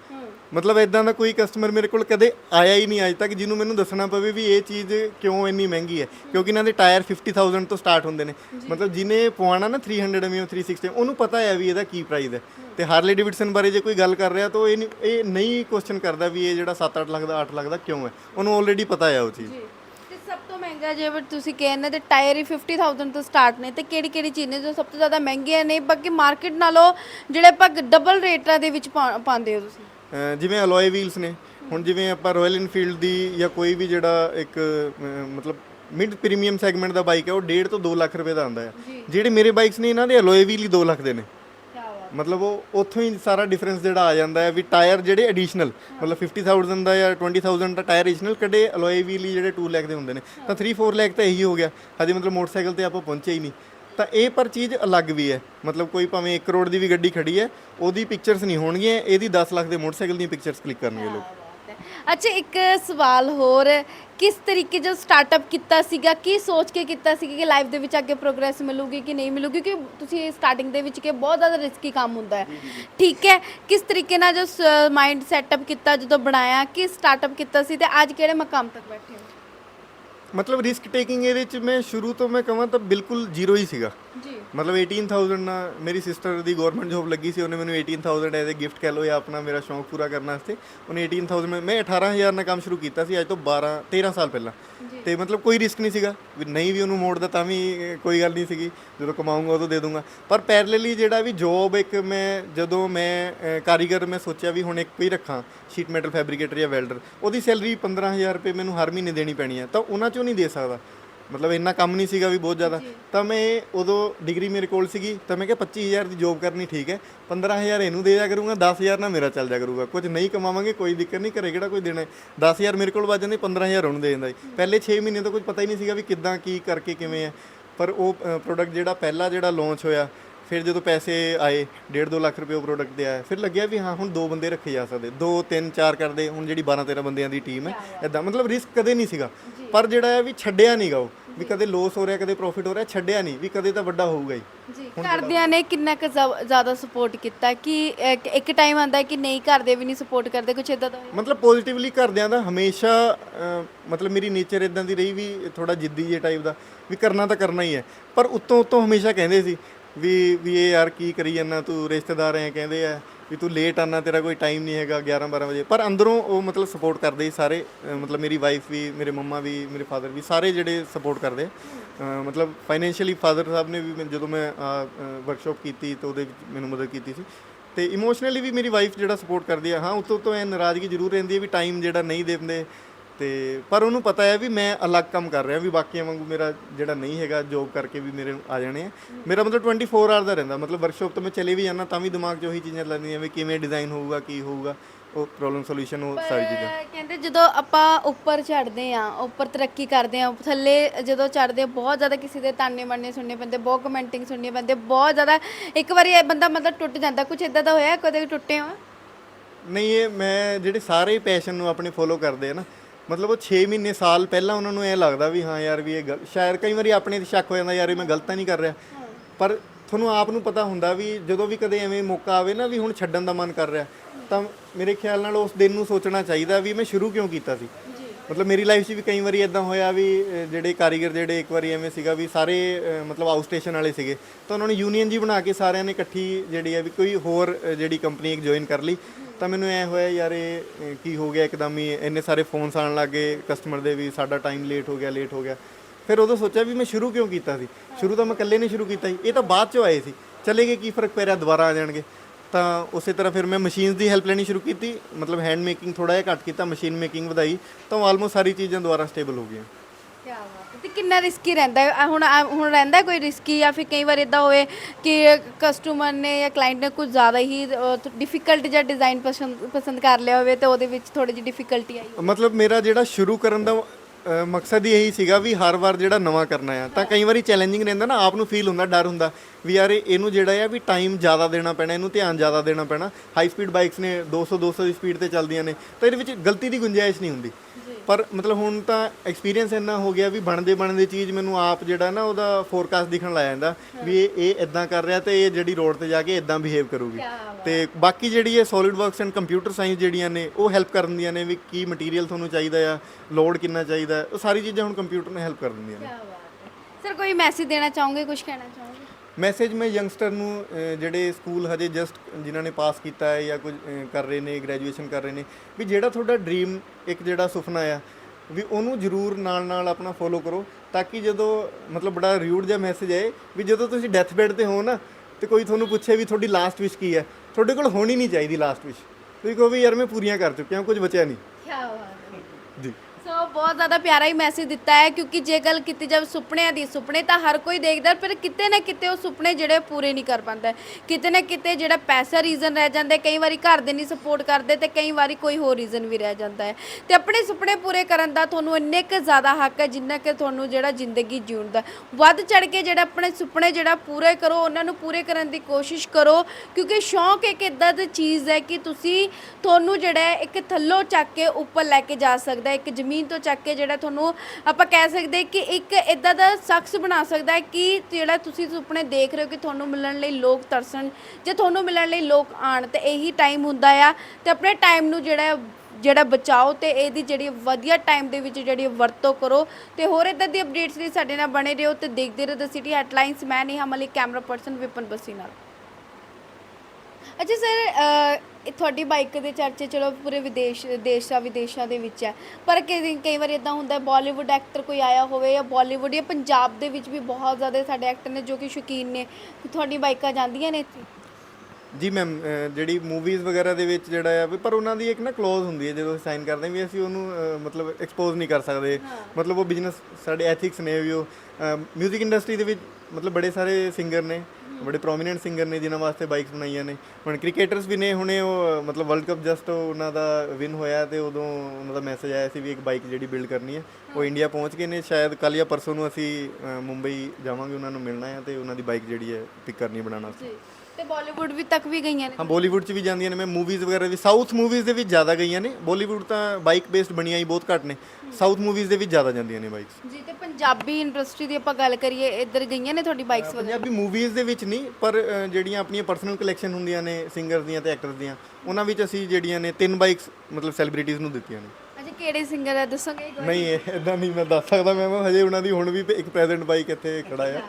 ਮਤਲਬ ਇਦਾਂ ਦਾ ਕੋਈ ਕਸਟਮਰ ਮੇਰੇ ਕੋਲ ਕਦੇ ਆਇਆ ਹੀ ਨਹੀਂ ਅੱਜ ਤੱਕ ਜਿਹਨੂੰ ਮੈਨੂੰ ਦੱਸਣਾ ਪਵੇ ਵੀ ਇਹ ਚੀਜ਼ ਕਿਉਂ ਇੰਨੀ ਮਹਿੰਗੀ ਹੈ। ਕਿਉਂਕਿ ਇਹਨਾਂ ਦੇ ਟਾਇਰ 50000 ਤੋਂ ਸਟਾਰਟ ਹੁੰਦੇ ਨੇ। ਮਤਲਬ ਜਿਹਨੇ ਪਵਾਉਣਾ ਨਾ 300 ਐਮਐਮ 360 ਉਹਨੂੰ ਪਤਾ ਹੈ ਵੀ ਇਹਦਾ ਕੀ ਪ੍ਰਾਈਸ ਹੈ। ਤੇ ਹਾਰਲੇ ਡੇਵਿਡਸਨ ਬਾਰੇ ਜੇ ਕੋਈ ਗੱਲ ਕਰ ਰਿਹਾ ਤਾਂ ਇਹ ਇਹ ਨਹੀਂ ਕੁਐਸਚਨ ਕਰਦਾ ਵੀ ਇਹ ਜਿਹੜਾ 7-8 ਲੱਖ ਦਾ 8 ਲੱਖ ਦਾ ਕਿਉਂ ਹੈ। ਉਹਨੂੰ ਆਲਰੇਡੀ ਪਤਾ ਹੈ ਉਹ ਚੀਜ਼। ਤੋਂ ਮਹਿੰਗਾ ਜੇ ਅਗਰ ਤੁਸੀਂ ਕਹਿੰਦੇ ਤੇ ਟਾਇਰ ਹੀ 50000 ਤੋਂ ਸਟਾਰਟ ਨੇ ਤੇ ਕਿਹੜੀ ਕਿਹੜੀ ਚੀਜ਼ ਨੇ ਜੋ ਸਭ ਤੋਂ ਜ਼ਿਆਦਾ ਮਹਿੰਗੀਆਂ ਨੇ? ਬਾਕੀ ਮਾਰਕੀਟ ਨਾਲੋਂ ਜਿਹੜੇ ਆਪਾਂ ਡਬਲ ਰੇਟਾਂ ਦੇ ਵਿੱਚ ਪਾ- ਪਾਉਂਦੇ ਹੋ ਤੁਸੀਂ? ਅਹ ਜਿਵੇਂ ਅਲੋਏ ਵੀਲਸ ਨੇ ਹੁਣ ਜਿਵੇਂ ਆਪਾਂ ਰਾਇਲ ਇਨਫੀਲਡ ਦੀ ਜਾਂ ਕੋਈ ਵੀ ਜਿਹੜਾ ਇੱਕ ਅਹ ਮਤਲਬ ਮਿਡ ਪ੍ਰੀਮੀਅਮ ਸੈਗਮੈਂਟ ਦਾ ਬਾਈਕ ਹੈ ਉਹ 1.5 ਤੋਂ 2 ਲੱਖ ਰੁਪਏ ਦਾ ਆਉਂਦਾ ਹੈ। ਜਿਹੜੇ ਮੇਰੇ ਬਾਈਕਸ ਨੇ ਇਹਨਾਂ ਦੇ ਅਲੋਏ ਵੀਲ ਹੀ 2 ਲੱਖ ਦੇ ਨੇ। ਮਤਲਬ ਉਹ ਉੱਥੋਂ ਹੀ ਸਾਰਾ ਡਿਫਰੈਂਸ ਜਿਹੜਾ ਆ ਜਾਂਦਾ ਹੈ ਵੀ ਟਾਇਰ ਜਿਹੜੇ ਐਡੀਸ਼ਨਲ ਮਤਲਬ 50000 ਦਾ ਜਾਂ 20000 ਦਾ ਟਾਇਰ ਐਡੀਸ਼ਨਲ ਕੱਢੇ ਅਲੋਏ ਵੀਲ ਹੀ ਜਿਹੜੇ 2 ਲੱਖ ਦੇ ਹੁੰਦੇ ਨੇ। ਤਾਂ 3-4 ਲੱਖ ਤਾਂ ਇਹੀ ਹੋ ਗਿਆ। ਹਜੇ ਮਤਲਬ ਮੋਟਰਸਾਈਕਲ ਤੇ ਆਪਾਂ ਪਹੁੰਚੇ ਹੀ ਨਹੀਂ। ਤਾਂ ਇਹ ਪਰ ਚੀਜ਼ ਅਲੱਗ ਵੀ ਹੈ। ਮਤਲਬ ਕੋਈ ਭਾਵੇਂ 1 ਕਰੋੜ ਦੀ ਵੀ ਗੱਡੀ ਖੜੀ ਹੈ, ਉਹਦੀ ਪਿਕਚਰਸ ਨਹੀਂ ਹੋਣਗੀਆਂ, ਇਹਦੀ 10 ਲੱਖ ਦੇ ਮੋਟਰਸਾਈਕਲ ਦੀਆਂ ਪਿਕਚਰਸ ਕਲਿੱਕ ਕਰਨਗੇ ਲੋਕ। ਅੱਛਾ, ਇੱਕ ਸਵਾਲ ਹੋਰ, ਕਿਸ ਤਰੀਕੇ ਜੋ ਸਟਾਰਟਅਪ ਕੀਤਾ ਸੀਗਾ, ਕੀ ਸੋਚ ਕੇ ਕੀਤਾ ਸੀ ਕਿ ਲਾਈਫ ਦੇ ਵਿੱਚ ਅੱਗੇ ਪ੍ਰੋਗਰੈਸ ਮਿਲੂਗੀ ਕਿ ਨਹੀਂ ਮਿਲੂਗੀ? ਕਿਉਂਕਿ ਤੁਸੀਂ ਸਟਾਰਟਿੰਗ ਦੇ ਵਿੱਚ ਕਿ ਬਹੁਤ ਜ਼ਿਆਦਾ ਰਿਸਕੀ ਕੰਮ ਹੁੰਦਾ ਹੈ। ਠੀਕ ਹੈ, ਕਿਸ ਤਰੀਕੇ ਨਾਲ ਜੋ ਮਾਈਂਡ ਸੈਟਅਪ ਕੀਤਾ, ਜਦੋਂ ਬਣਾਇਆ, ਕਿ ਸਟਾਰਟਅਪ ਕੀਤਾ ਸੀ ਤੇ ਅੱਜ ਕਿਹੜੇ ਮਕਾਮ ਤੱਕ ਬੈਠੇ ਹੋ? ਮਤਲਬ ਰਿਸਕ ਟੇਕਿੰਗ ਇਹਦੇ ਵਿੱਚ ਮੈਂ ਸ਼ੁਰੂ ਤੋਂ ਮੈਂ ਕਹਾਂ ਤਾਂ ਬਿਲਕੁਲ ਜ਼ੀਰੋ ਹੀ ਸੀਗਾ। ਜੀ। ਮਤਲਬ 18000 ਨਾਲ ਮੇਰੀ ਸਿਸਟਰ ਦੀ ਗਵਰਨਮੈਂਟ ਜੌਬ ਲੱਗੀ ਸੀ ਉਹਨੇ ਮੈਨੂੰ 18000 ਐਜ਼ ਅ ਗਿਫਟ ਕਹਿ ਲਓ ਜਾਂ ਆਪਣਾ ਮੇਰਾ ਸ਼ੌਂਕ ਪੂਰਾ ਕਰਨ ਵਾਸਤੇ ਉਹਨੇ 18000 ਮੈਂ- ਮੈਂ 18000 ਨਾਲ ਕੰਮ ਸ਼ੁਰੂ ਕੀਤਾ ਸੀ ਅੱਜ ਤੋਂ 12 13 ਸਾਲ ਪਹਿਲਾਂ। ਤੇ ਮਤਲਬ ਕੋਈ ਰਿਸਕ ਨਹੀਂ ਸੀਗਾ ਵੀ ਨਹੀਂ ਵੀ ਉਹਨੂੰ ਮੋੜਦਾ ਤਾਂ ਵੀ ਅਹ, ਕੋਈ ਗੱਲ ਨਹੀਂ ਸੀਗੀ ਜਦੋਂ ਕਮਾਉਂਗਾ ਉਦੋਂ ਦੇ ਦੂੰਗਾ ਪਰ ਪੈਰਲਲੀ ਜਿਹੜਾ ਵੀ ਜੌਬ ਇੱਕ ਮੈਂ ਜਦੋਂ ਮੈਂ ਅਹ, ਕਾਰੀਗਰ ਮੈਂ ਸੋਚਿਆ ਵੀ ਹੁਣ ਇੱਕ ਕੋਈ ਰੱਖਾਂ ਸ਼ੀਟ ਮੈਟਲ ਫੈਬਰੀਕੇਟਰ ਜਾਂ ਵੈਲਡਰ ਉਹਦੀ ਸੈਲਰੀ 15000 ਰੁਪਏ ਮੈਨੂੰ ਹਰ ਮਹੀਨੇ ਦੇਣੀ ਪੈਣੀ ਹੈ ਤਾਂ ਉਹਨਾਂ ਚੋਂ ਨਹੀਂ ਦੇ ਸਕਦਾ। ਮਤਲਬ ਇੰਨਾ ਕੰਮ ਨਹੀਂ ਸੀਗਾ ਵੀ ਬਹੁਤ ਜ਼ਿਆਦਾ। ਤਾਂ ਮੈਂ ਉਦੋਂ ਡਿਗਰੀ ਮੇਰੇ ਕੋਲ ਸੀਗੀ ਤਾਂ ਮੈਂ ਕਿਹਾ 25000 ਦੀ ਜੌਬ ਕਰਨੀ ਠੀਕ ਹੈ 15000 ਇਹਨੂੰ ਦੇ ਦਿਆ ਕਰੂੰਗਾ 10000 ਨਾਲ ਮੇਰਾ ਚੱਲ ਜਾ ਕਰੂਗਾ। ਕੁਝ ਨਹੀਂ ਕਮਾਵਾਂਗੇ ਕੋਈ ਦਿੱਕਤ ਨਹੀਂ ਘਰੇ ਕਿਹੜਾ ਕੋਈ ਦੇਣਾ ਹੈ। 10000 ਮੇਰੇ ਕੋਲ ਵੱਜ ਜਾਂਦੇ 15000 ਉਹਨੂੰ ਦੇ ਦਿੰਦਾ ਸੀ। ਪਹਿਲੇ 6 ਮਹੀਨੇ ਤੋਂ ਕੁਝ ਪਤਾ ਹੀ ਨਹੀਂ ਸੀਗਾ ਵੀ ਕਿੱਦਾਂ ਕੀ ਕਰਕੇ ਕਿਵੇਂ ਹੈ। ਪਰ ਉਹ ਪ੍ਰੋਡਕਟ ਜਿਹੜਾ ਪਹਿਲਾ ਜਿਹੜਾ ਲਾਂਚ ਹੋਇਆ ਫਿਰ ਜਦੋਂ ਪੈਸੇ ਆਏ 1.5 ਲੱਖ ਰੁਪਏ ਉਹ ਪ੍ਰੋਡਕਟ ਦੇ ਆਇਆ ਫਿਰ ਲੱਗਿਆ ਵੀ ਹਾਂ ਹੁਣ ਦੋ ਬੰਦੇ ਰੱਖੇ ਜਾ ਸਕਦੇ। ਦੋ ਤਿੰਨ ਚਾਰ ਕਰਦੇ ਹੁਣ ਜਿਹੜੀ 12 13 ਬੰਦਿਆਂ ਦੀ ਟੀਮ ਹੈ ਇਦਾਂ ਮਤਲਬ ਰਿਸਕ ਕਦੇ ਨਹੀਂ ਸੀਗਾ। ਪਰ ਜਿਹੜਾ ਹੈ ਵੀ ਛੱਡਿਆ ਨਹੀਂਗਾ ਉਹ। ਵੀ ਕਦੇ ਲੋਸ ਹੋ ਰਿਹਾ ਕਦੇ ਪ੍ਰੋਫਿਟ ਹੋ ਰਿਹਾ ਛੱਡਿਆ ਨਹੀਂ ਵੀ ਕਦੇ ਤਾਂ ਵੱਡਾ ਹੋਊਗਾ ਹੀ ਜੀ ਘਰਦਿਆਂ ਨੇ ਕਿੰਨਾ ਕੁ ਜ਼ਿਆ- ਜ਼ਿਆਦਾ ਸਪੋਰਟ ਕੀਤਾ ਕਿ ਇੱਕ- ਇੱਕ ਟਾਈਮ ਆਂਦਾ ਕਿ ਨਹੀਂ ਘਰਦੇ ਵੀ ਨਹੀਂ ਸਪੋਰਟ ਕਰਦੇ ਕੁਝ ਇਦਾਂ ਦਾ ਹੋਇਆ? ਮਤਲਬ ਪੋਜ਼ਿਟਿਵਲੀ ਘਰਦਿਆਂ ਦਾ ਹਮੇਸ਼ਾ ਅਹ, ਮਤਲਬ ਮੇਰੀ ਨੇਚਰ ਇਦਾਂ ਦੀ ਰਹੀ ਵੀ ਥੋੜਾ ਜਿੱਦੀ ਜੇ ਟਾਈਪ ਦਾ ਵੀ ਕਰਨਾ ਤਾਂ ਕਰਨਾ ਹੀ ਹੈ ਪਰ ਉੱਤੋਂ ਉੱਤੋਂ ਹਮੇਸ਼ਾ ਕਹਿੰਦੇ ਸੀ ਵੀ ਵੀ ਇਹ ਯਾਰ ਕੀ ਕਰੀ ਜਾਂਦਾ ਤੂੰ ਰਿਸ਼ਤੇਦਾਰ ਐ ਕਹਿੰਦੇ ਆ ਵੀ ਤੂੰ ਲੇਟ ਆਣਾ ਤੇਰਾ ਕੋਈ ਟਾਈਮ ਨਹੀਂ ਹੈਗਾ 11 12 ਵਜੇ। ਪਰ ਅੰਦਰੋਂ ਉਹ ਮਤਲਬ ਸਪੋਰਟ ਕਰਦੇ ਸੀ ਸਾਰੇ ਮਤਲਬ ਮੇਰੀ ਵਾਈਫ ਵੀ, ਮੇਰੇ ਮੰਮਾ ਵੀ, ਮੇਰੇ ਫਾਦਰ ਵੀ, ਸਾਰੇ ਜਿਹੜੇ ਸਪੋਰਟ ਕਰਦੇ। ਆ। ਮਤਲਬ ਫਾਈਨੈਂਸ਼ੀਅਲੀ ਫਾਦਰ ਸਾਹਿਬ ਨੇ ਵੀ ਮੈਨੂੰ- ਜਦੋਂ ਮੈਂ ਵਰਕਸ਼ਾਪ ਕੀਤੀ ਤਾਂ ਉਹਦੇ ਵਿੱਚ ਮੈਨੂੰ ਮਦਦ ਕੀਤੀ ਸੀ। ਤੇ ਇਮੋਸ਼ਨਲੀ ਵੀ ਮੇਰੀ ਵਾਈਫ ਜਿਹੜਾ ਸਪੋਰਟ ਕਰਦੀ ਆ, ਹਾਂ, ਉਤੋਂ ਤੋਂ ਇਹ ਨਾਰਾਜ਼ਗੀ ਜ਼ਰੂਰ ਰਹਿੰਦੀ ਹੈ ਵੀ ਟਾਈਮ ਜਿਹੜਾ ਨਹੀਂ ਦੇ ਦਿੰਦੇ। ਤੇ ਪਰ ਉਹਨੂੰ ਪਤਾ ਹੈ ਵੀ ਮੈਂ ਅਲੱਗ ਕੰਮ ਕਰ ਰਿਹਾ ਵੀ ਬਾਕੀਆਂ ਵਾਂਗੂ ਮੇਰਾ ਜਿਹੜਾ ਨਹੀਂ ਹੈਗਾ ਜੋਬ ਕਰਕੇ ਵੀ ਮੇਰੇ ਆ ਜਾਣੇ ਆ। ਮੇਰਾ ਮਤਲਬ 24 ਆਵਰ ਦਾ ਰਹਿੰਦਾ ਮਤਲਬ ਵਰਕਸ਼ਾਪ ਤੋਂ ਮੈਂ ਚਲੇ ਵੀ ਜਾਂਦਾ ਤਾਂ ਵੀ ਦਿਮਾਗ 'ਚ ਉਹੀ ਚੀਜ਼ਾਂ ਲੱਗਦੀਆਂ ਵੀ ਕਿਵੇਂ ਡਿਜ਼ਾਈਨ ਹੋਊਗਾ ਕੀ ਹੋਊਗਾ ਉਹ ਪ੍ਰੋਬਲਮ ਸੋਲੂਸ਼ਨ ਉਹ ਸਾਰੀ ਚੀਜ਼ਾਂ। ਕਹਿੰਦੇ ਜਦੋਂ ਆਪਾਂ ਉੱਪਰ ਚੜਦੇ ਆ ਉੱਪਰ ਤਰੱਕੀ ਕਰਦੇ ਆ ਥੱਲੇ ਜਦੋਂ ਚੜਦੇ ਬਹੁਤ ਜ਼ਿਆਦਾ ਕਿਸੇ ਦੇ ਤਾਨੇ ਮੰਨੇ ਸੁਣਨੇ ਪੈਂਦੇ ਬਹੁਤ ਕਮੈਂਟਿੰਗ ਸੁਣਨੀ ਪੈਂਦੇ ਬਹੁਤ ਜ਼ਿਆਦਾ ਇੱਕ ਵਾਰੀ ਇਹ ਬੰਦਾ ਮਤਲਬ ਟੁੱਟ ਜਾਂਦਾ ਕੁਝ ਇਦਾਂ ਦਾ ਹੋਇਆ ਕਦੇ ਟੁੱਟੇ ਹੋ ਨਹੀਂ ਇਹ ਮੈਂ ਜਿਹੜੇ ਸਾਰੇ ਪੈਸ਼ਨ ਨੂੰ ਆਪਣੇ ਫੋਲੋ ਕਰਦੇ ਆ ਨਾ ਮਤਲਬ ਉਹ 6 ਮਹੀਨੇ ਸਾਲ ਪਹਿਲਾਂ ਉਹਨਾਂ ਨੂੰ ਇਹ ਲੱਗਦਾ ਵੀ ਹਾਂ ਯਾਰ ਵੀ ਇਹ ਗਲ- ਸ਼ਾਇਦ ਕਈ ਵਾਰੀ ਆਪਣੇ ਤੇ ਸ਼ੱਕ ਹੋ ਜਾਂਦਾ ਯਾਰ ਇਹ ਮੈਂ ਗਲਤ ਤਾਂ ਨਹੀਂ ਕਰ ਰਿਹਾ। ਪਰ ਤੁਹਾਨੂੰ ਆਪ ਨੂੰ ਪਤਾ ਹੁੰਦਾ ਵੀ ਜਦੋਂ ਵੀ ਕਦੇ ਐਵੇਂ ਮੌਕਾ ਆਵੇ ਨਾ ਵੀ ਹੁਣ ਛੱਡਣ ਦਾ ਮਨ ਕਰ ਰਿਹਾ ਤਾਂ ਮੇਰੇ ਖਿਆਲ ਨਾਲ ਉਸ ਦਿਨ ਨੂੰ ਸੋਚਣਾ ਚਾਹੀਦਾ ਵੀ ਮੈਂ ਸ਼ੁਰੂ ਕਿਉਂ ਕੀਤਾ ਸੀ। ਮਤਲਬ ਮੇਰੀ ਲਾਈਫ 'ਚ ਵੀ ਕਈ ਵਾਰੀ ਇਦਾਂ ਹੋਇਆ ਵੀ ਅ, ਜਿਹੜੇ ਕਾਰੀਗਰ ਜਿਹੜੇ ਇੱਕ ਵਾਰੀ ਐਵੇਂ ਸੀਗਾ ਵੀ ਸਾਰੇ ਅ, ਮਤਲਬ ਆਊਟ ਸਟੇਸ਼ਨ ਵਾਲੇ ਸੀਗੇ ਤਾਂ ਉਹਨਾਂ ਨੇ ਯੂਨੀਅਨ ਜੀ ਬਣਾ ਕੇ ਸਾਰਿਆਂ ਨੇ ਇਕੱਠੀ ਜਿਹੜੀ ਹੈ ਵੀ ਕੋਈ ਹੋਰ ਅ, ਜਿਹੜੀ ਕੰਪਨੀ ਇੱਕ ਜੁਆਇਨ ਕਰ ਲਈ। ਤਾਂ ਮੈਨੂੰ ਐ ਹੋਇਆ ਯਾਰ ਇਹ ਅ, ਕੀ ਹੋ ਗਿਆ ਇੱਕਦਮ ਹੀ ਇੰਨੇ ਸਾਰੇ ਫੋਨਸ ਆਉਣ ਗਏ ਕਸਟਮਰ ਦੇ ਵੀ ਸਾਡਾ ਟਾਈਮ ਲੇਟ ਹੋ ਗਿਆ ਲੇਟ ਹੋ ਗਿਆ। ਫਿਰ ਉਦੋਂ ਸੋਚਿਆ ਵੀ ਮੈਂ ਸ਼ੁਰੂ ਕਿਉਂ ਕੀਤਾ ਸੀ? ਸ਼ੁਰੂ ਤਾਂ ਮੈਂ ਇਕੱਲੇ ਨੇ ਸ਼ੁਰੂ ਕੀਤਾ ਸੀ। ਇਹ ਤਾਂ ਬਾਅਦ ਚੋਂ ਆਏ ਸੀ। ਚਲੇ ਗਏ ਕੀ ਫ਼ਰਕ ਪੈ ਰਿਹਾ? ਦੁਬਾਰਾ ਆ ਜਾਣਗੇ। ਤਾਂ ਉਸੇ ਤਰ੍ਹਾਂ ਫਿਰ ਮੈਂ ਮਸ਼ੀਨਸ ਦੀ ਹੈਲਪ ਲੈਣੀ ਸ਼ੁਰੂ ਕੀਤੀ। ਮਤਲਬ ਹੈਂਡ ਮੇਕਿੰਗ ਥੋੜਾ ਜਿਹਾ ਘੱਟ ਕੀਤਾ ਮਸ਼ੀਨ ਮੇਕਿੰਗ ਵਧਾਈ। ਤਾਂ ਆਲਮੋਸਟ ਸਾਰੀ ਚੀਜ਼ਾਂ ਦੁਬਾਰਾ ਸਟੇਬਲ ਹੋ ਗਈਆਂ। ਕੀ ਬਾਤ ਕਿੰਨਾ ਰਿਸਕੀ ਰਹਿੰਦਾ ਹੈ? ਆ ਹੁਣ ਆ ਹੁਣ ਰਹਿੰਦਾ ਹੈ ਕੋਈ ਰਿਸਕੀ ਜਾਂ ਫਿਰ ਕਈ ਵਾਰ ਇਦਾਂ ਹੋਏ ਕਿ ਕਸਟਮਰ ਨੇ ਜਾਂ ਕਲਾਇੰਟ ਨੇ ਕੁਝ ਜ਼ਿਆਦਾ ਹੀ ਡਿਫਿਕਲਟ ਜਾਂ ਡਿਜ਼ਾਈਨ ਪਸੰਦ ਪਸੰਦ ਕਰ ਲਿਆ ਹੋਵੇ ਤੇ ਉਹਦੇ ਵਿੱਚ ਥੋੜੀ ਜਿਹੀ ਡਿਫਿਕਲਟੀ ਆਈ ਮਤਲਬ ਮੇਰਾ ਜਿਹੜਾ ਸ਼ੁਰੂ ਕਰਨ ਦਾ ਅ, ਮਕਸਦ ਹੀ ਇਹੀ ਸੀਗਾ ਵੀ ਹਰ ਵਾਰ ਜਿਹੜਾ ਨਵਾਂ ਕਰਨਾ ਆ। ਤਾਂ ਕਈ ਵਾਰੀ ਚੈਲੰਜਿੰਗ ਰਹਿੰਦਾ ਨਾ ਆਪ ਨੂੰ ਫੀਲ ਹੁੰਦਾ ਡਰ ਹੁੰਦਾ ਵੀ ਯਾਰ ਇਹ- ਇਹਨੂੰ ਜਿਹੜਾ ਆ ਵੀ ਟਾਈਮ ਜ਼ਿਆਦਾ ਦੇਣਾ ਪੈਣਾ ਇਹਨੂੰ ਧਿਆਨ ਜ਼ਿਆਦਾ ਦੇਣਾ ਪੈਣਾ। ਹਾਈ ਸਪੀਡ ਬਾਈਕਸ ਨੇ 200 200 ਦੀ ਸਪੀਡ ਤੇ ਚੱਲਦੀਆਂ ਨੇ। ਤਾਂ ਇਹਦੇ ਵਿੱਚ ਗਲਤੀ ਦੀ ਗੁੰਜਾਇਸ਼ ਨਹੀਂ ਹੁੰਦੀ। ਪਰ ਮਤਲਬ ਹੁਣ ਤਾਂ ਐਕਸਪੀਰੀਅੰਸ ਇੰਨਾ ਹੋ ਗਿਆ ਵੀ ਬਣਦੇ ਬਣਦੇ ਚੀਜ਼ ਮੈਨੂੰ ਆਪ ਜਿਹੜਾ ਨਾ ਉਹਦਾ ਫੋਰਕਾਸਟ ਦਿਖਣ ਲੱਗ ਜਾਂਦਾ ਵੀ ਇਹ ਇਹ ਇਦਾਂ ਕਰ ਰਿਹਾ ਤੇ ਇਹ ਜਿਹੜੀ ਰੋਡ ਤੇ ਜਾ ਕੇ ਇਦਾਂ ਬਿਹੇਵ ਕਰੂਗੀ। ਤੇ ਬਾਕੀ ਜਿਹੜੀ ਇਹ solid works and computer science ਜਿਹੜੀਆਂ ਨੇ ਉਹ ਹੈਲਪ ਕਰ ਦਿੰਦੀਆਂ ਨੇ ਵੀ ਕੀ ਮਟੀਰੀਅਲ ਤੁਹਾਨੂੰ ਚਾਹੀਦਾ ਆ ਲੋਡ ਕਿੰਨਾ ਚਾਹੀਦਾ ਉਹ ਸਾਰੀ ਚੀਜ਼ਾਂ ਹੁਣ ਕੰਪਿਊਟਰ ਨੇ ਹੈਲਪ ਕਰ ਦਿੰਦੀਆਂ ਨੇ। ਸਰ ਕੋਈ ਮੈਸੇਜ ਦੇਣਾ ਚਾਹੋਗੇ ਕੁਝ ਕਹਿਣਾ ਚਾਹੋਗੇ? ਮੈਸੇਜ ਮੈਂ ਯੰਗਸਟਰ ਨੂੰ ਜਿਹੜੇ ਸਕੂਲ ਹਜੇ ਜਸਟ ਜਿਨ੍ਹਾਂ ਨੇ ਪਾਸ ਕੀਤਾ ਹੈ ਜਾਂ ਕੁਝ ਕਰ ਰਹੇ ਨੇ ਗ੍ਰੈਜੂਏਸ਼ਨ ਕਰ ਰਹੇ ਨੇ ਵੀ ਜਿਹੜਾ ਤੁਹਾਡਾ ਡ੍ਰੀਮ ਇੱਕ ਜਿਹੜਾ ਸੁਪਨਾ ਆ ਵੀ ਉਹਨੂੰ ਜ਼ਰੂਰ ਨਾਲ ਨਾਲ ਆਪਣਾ ਫੋਲੋ ਕਰੋ ਤਾਂ ਕਿ ਜਦੋਂ ਮਤਲਬ ਬੜਾ ਰਿਊਡ ਜਿਹਾ ਮੈਸੇਜ ਆਏ ਵੀ ਜਦੋਂ ਤੁਸੀਂ ਡੈਥ ਬੈੱਡ ਤੇ ਹੋ ਨਾ ਤੇ ਕੋਈ ਤੁਹਾਨੂੰ ਪੁੱਛੇ ਵੀ ਤੁਹਾਡੀ ਲਾਸਟ ਵਿਸ਼ ਕੀ ਹੈ ਤੁਹਾਡੇ ਕੋਲ ਹੋਣੀ ਨਹੀਂ ਚਾਹੀਦੀ ਲਾਸਟ ਵਿਸ਼ ਤੁਸੀਂ ਕਹੋ ਵੀ ਯਾਰ ਮੈਂ ਪੂਰੀਆਂ ਕਰ ਚੁੱਕਿਆ ਕੁਝ ਬਚਿਆ ਨਹੀਂ। ਕੀ ਬਾਤ ਹੈ। ਜੀ। ਬਹੁਤ ਜ਼ਿਆਦਾ ਪਿਆਰਾ ਹੀ ਮੈਸੇਜ ਦਿੱਤਾ ਹੈ, ਕਿਉਂਕਿ ਜੇ ਗੱਲ ਕੀਤੀ ਜਾਵੇ ਸੁਪਨਿਆਂ ਦੀ, ਸੁਪਨੇ ਤਾਂ ਹਰ ਕੋਈ ਦੇਖਦਾ, ਪਰ ਕਿਤੇ ਨਾ ਕਿਤੇ ਉਹ ਸੁਪਨੇ ਜਿਹੜੇ ਪੂਰੇ ਨਹੀਂ ਕਰ ਪਾਉਂਦਾ। ਕਿਤੇ ਨਾ ਕਿਤੇ ਜਿਹੜਾ ਪੈਸਾ ਰੀਜ਼ਨ ਰਹਿ ਜਾਂਦਾ ਕਈ ਵਾਰੀ ਘਰ ਦੇ ਨਹੀਂ ਸਪੋਰਟ ਕਰਦੇ ਤੇ ਕਈ ਵਾਰੀ ਕੋਈ ਹੋਰ ਰੀਜ਼ਨ ਵੀ ਰਹਿ ਜਾਂਦਾ ਹੈ। ਤੇ ਆਪਣੇ ਸੁਪਨੇ ਪੂਰੇ ਕਰਨ ਦਾ ਤੁਹਾਨੂੰ ਇੰਨੇ ਕੁ ਜ਼ਿਆਦਾ ਹੱਕ ਹੈ, ਜਿੰਨਾ ਕਿ ਤੁਹਾਨੂੰ ਜਿਹੜਾ ਜ਼ਿੰਦਗੀ ਜਿਉਣ ਦਾ। ਵੱਧ ਚੜ ਕੇ ਜਿਹੜਾ ਆਪਣੇ ਸੁਪਨੇ ਜਿਹੜਾ ਪੂਰੇ ਕਰੋ, ਉਹਨਾਂ ਨੂੰ ਪੂਰੇ ਕਰਨ ਦੀ ਕੋਸ਼ਿਸ਼ ਕਰੋ, ਕਿਉਂਕਿ ਸ਼ੌਂਕ ਇੱਕ ਇਦਾਂ ਦੀ ਚੀਜ਼ ਹੈ ਕਿ ਤੁਸੀਂ ਤੁਹਾਨੂੰ ਜਿਹੜਾ ਇੱਕ ਥੱਲੋਂ ਚੱਕ ਕੇ ਉੱਪਰ ਲੈ ਕੇ ਜਾ ਸਕਦਾ ਇੱਕ ਜ਼ਮੀਨ ਤੋਂ ਚੱਕ ਕੇ ਜਿਹੜਾ ਤੁਹਾਨੂੰ ਆਪਾਂ ਕਹਿ ਸਕਦੇ ਕਿ ਇੱਕ ਇਦਾਂ ਦਾ ਸ਼ਖਸ ਬਣਾ ਸਕਦਾ ਹੈ ਕਿ ਜਿਹੜਾ ਤੁਸੀਂ ਸੁਪਨੇ ਦੇਖ ਰਹੇ ਹੋ ਕਿ ਤੁਹਾਨੂੰ ਮਿਲਣ ਲਈ ਲੋਕ ਤਰਸਣ, ਜੇ ਤੁਹਾਨੂੰ ਮਿਲਣ ਲਈ ਲੋਕ ਆਣ ਤੇ ਇਹੀ ਟਾਈਮ ਹੁੰਦਾ ਆ, ਤੇ ਆਪਣੇ ਟਾਈਮ ਨੂੰ ਜਿਹੜਾ ਜਿਹੜਾ ਬਚਾਓ ਤੇ ਇਹਦੀ ਜਿਹੜੀ ਵਧੀਆ ਟਾਈਮ ਦੇ ਵਿੱਚ ਜਿਹੜੀ ਵਰਤੋਂ ਕਰੋ, ਤੇ ਹੋਰ ਇਦਾਂ ਦੀ ਅਪਡੇਟਸ ਲਈ ਸਾਡੇ ਨਾਲ ਬਣੇ ਰਹੋ ਤੇ ਦੇਖਦੇ ਰਹੋ ਦ ਸਿਟੀ ਹੈਡਲਾਈਨਸ ਮੈਂ ਨਹੀਂ ਮਲਿਕ ਕੈਮਰਾ ਪਰਸਨ ਵਿਪਨ ਬਸੀ ਨਾਲ। ਅੱਛਾ ਸਰ ਤੁਹਾਡੀ ਬਾਈਕ ਦੇ ਚਰਚੇ ਚਲੋ ਪੂਰੇ ਵਿਦੇਸ਼ ਦੇਸ਼ਾਂ ਵਿਦੇਸ਼ਾਂ ਦੇ ਵਿੱਚ ਹੈ। ਪਰ ਕਈ ਕਈ ਵਾਰ ਇਦਾਂ ਹੁੰਦਾ ਬਾਲੀਵੁੱਡ ਐਕਟਰ ਕੋਈ ਆਇਆ ਹੋਵੇ ਜਾਂ ਬਾਲੀਵੁੱਡ ਜਾਂ ਪੰਜਾਬ ਦੇ ਵਿੱਚ ਵੀ ਬਹੁਤ ਜ਼ਿਆਦਾ ਸਾਡੇ ਐਕਟਰ ਨੇ ਜੋ ਕਿ ਸ਼ੌਕੀਨ ਨੇ। ਤੁਹਾਡੀ ਬਾਈਕਾਂ ਜਾਂਦੀਆਂ ਨੇ ਇੱਥੇ? ਜੀ ਮੈਮ ਜਿਹੜੀ ਮੂਵੀਜ਼ ਵਗੈਰਾ ਦੇ ਵਿੱਚ ਜਿਹੜਾ ਆ ਵੀ ਪਰ ਉਹਨਾਂ ਦੀ ਇੱਕ ਨਾ ਕਲੋਜ਼ ਹੁੰਦੀ ਹੈ ਜਦੋਂ ਸਾਈਨ ਕਰਦੇ ਵੀ ਅਸੀਂ ਉਹਨੂੰ ਮਤਲਬ ਐਕਸਪੋਜ਼ ਨਹੀਂ ਕਰ ਸਕਦੇ। ਮਤਲਬ ਉਹ ਬਿਜ਼ਨਸ ਸਾਡੇ ਐਥਿਕਸ ਨੇ ਵੀ ਉਹ 뮤직 ਇੰਡਸਟਰੀ ਦੇ ਵਿੱਚ ਮਤਲਬ ਬੜੇ ਸਾਰੇ ਸਿੰਗਰ ਨੇ। ਬੜੇ ਪ੍ਰੋਮੀਨੈਂਟ ਸਿੰਗਰ ਨੇ, ਜਿਨ੍ਹਾਂ ਵਾਸਤੇ ਬਾਈਕਸ ਬਣਾਈਆਂ ਨੇ। ਹੁਣ ਕ੍ਰਿਕਟਰਸ ਵੀ ਨੇ, ਹੁਣੇ ਉਹ, ਮਤਲਬ ਵਰਲਡ ਕੱਪ ਜਸਟ ਉਹਨਾਂ ਦਾ ਵਿਨ ਹੋਇਆ ਤੇ ਉਦੋਂ ਉਹਨਾਂ ਦਾ ਮੈਸੇਜ ਆਇਆ ਸੀ ਵੀ ਇੱਕ ਬਾਈਕ ਜਿਹੜੀ ਬਿਲਡ ਕਰਨੀ ਹੈ। ਉਹ ਇੰਡੀਆ ਪਹੁੰਚ ਗਏ ਨੇ, ਸ਼ਾਇਦ ਕੱਲ ਜਾਂ ਪਰਸੋਂ ਨੂੰ ਅਸੀਂ ਮੁੰਬਈ ਜਾਵਾਂਗੇ, ਉਹਨਾਂ ਨੂੰ ਮਿਲਣਾ ਹੈ ਤੇ ਉਹਨਾਂ ਦੀ ਬਾਈਕ ਜਿਹੜੀ ਹੈ ਪਿਕ ਕਰਨੀ ਬਣਾਉਣਾ ਸੀ ਤੇ ਬਾਲੀਵੁੱਡ ਵੀ ਤੱਕ ਵੀ ਗਈਆਂ ਨੇ। ਹਾਂ ਬਾਲੀਵੁੱਡ 'ਚ ਵੀ ਜਾਂਦੀਆਂ ਨੇ ਮੈਂ ਮੂਵੀਜ਼ ਵਗੈਰਾ ਵੀ ਸਾਊਥ ਮੂਵੀਜ਼ ਦੇ ਵਿੱਚ ਜ਼ਿਆਦਾ ਗਈਆਂ ਨੇ। ਬਾਲੀਵੁੱਡ ਤਾਂ ਬਾਈਕ ਬੇਸਡ ਬਣੀਆਂ ਹੀ ਬਹੁਤ ਘੱਟ ਨੇ। ਸਾਊਥ ਮੂਵੀਜ਼ ਦੇ ਵਿੱਚ ਜ਼ਿਆਦਾ ਜਾਂਦੀਆਂ ਨੇ ਬਾਈਕਸ ਜੀ ਤੇ ਪੰਜਾਬੀ ਇੰਡਸਟਰੀ ਦੀ ਆਪਾਂ ਗੱਲ ਕਰੀਏ ਇੱਧਰ ਗਈਆਂ ਨੇ ਤੁਹਾਡੀ ਬਾਈਕਸ ਵਗੈਰਾ? ਪੰਜਾਬੀ ਮੂਵੀਜ਼ ਦੇ ਵਿੱਚ ਨਹੀਂ ਪਰ ਅ, ਜਿਹੜੀਆਂ ਆਪਣੀਆਂ ਪਰਸਨਲ ਕਲੈਕਸ਼ਨ ਹੁੰਦੀਆਂ ਨੇ ਸਿੰਗਰਸ ਦੀਆਂ ਤੇ ਐਕਟਰਸ ਦੀਆਂ ਉਹਨਾਂ ਵਿੱਚ ਅਸੀਂ ਜਿਹੜੀਆਂ ਨੇ ਤਿੰਨ ਬਾਈਕਸ ਮਤਲਬ ਸੈਲੀਬ੍ਰਿਟੀਜ਼ ਨੂੰ ਦਿੱਤੀਆਂ ਨੇ। ਅੱਛਾ ਕਿਹੜੇ ਸਿੰਗਰ ਹੈ ਦੱਸੋਗੇ ਇੱਕ ਵਾਰ? ਨਹੀਂ ਇਦਾਂ ਨਹੀਂ ਮੈਂ ਦੱਸ ਸਕਦਾ ਮੈਂ ਹਜੇ ਉਹਨਾਂ ਦੀ ਹੁਣ ਵੀ ਇੱਕ ਪ੍ਰੈਜ਼ੈਂਟ ਬਾਈਕ ਇੱਥੇ ਖੜਾ ਆ।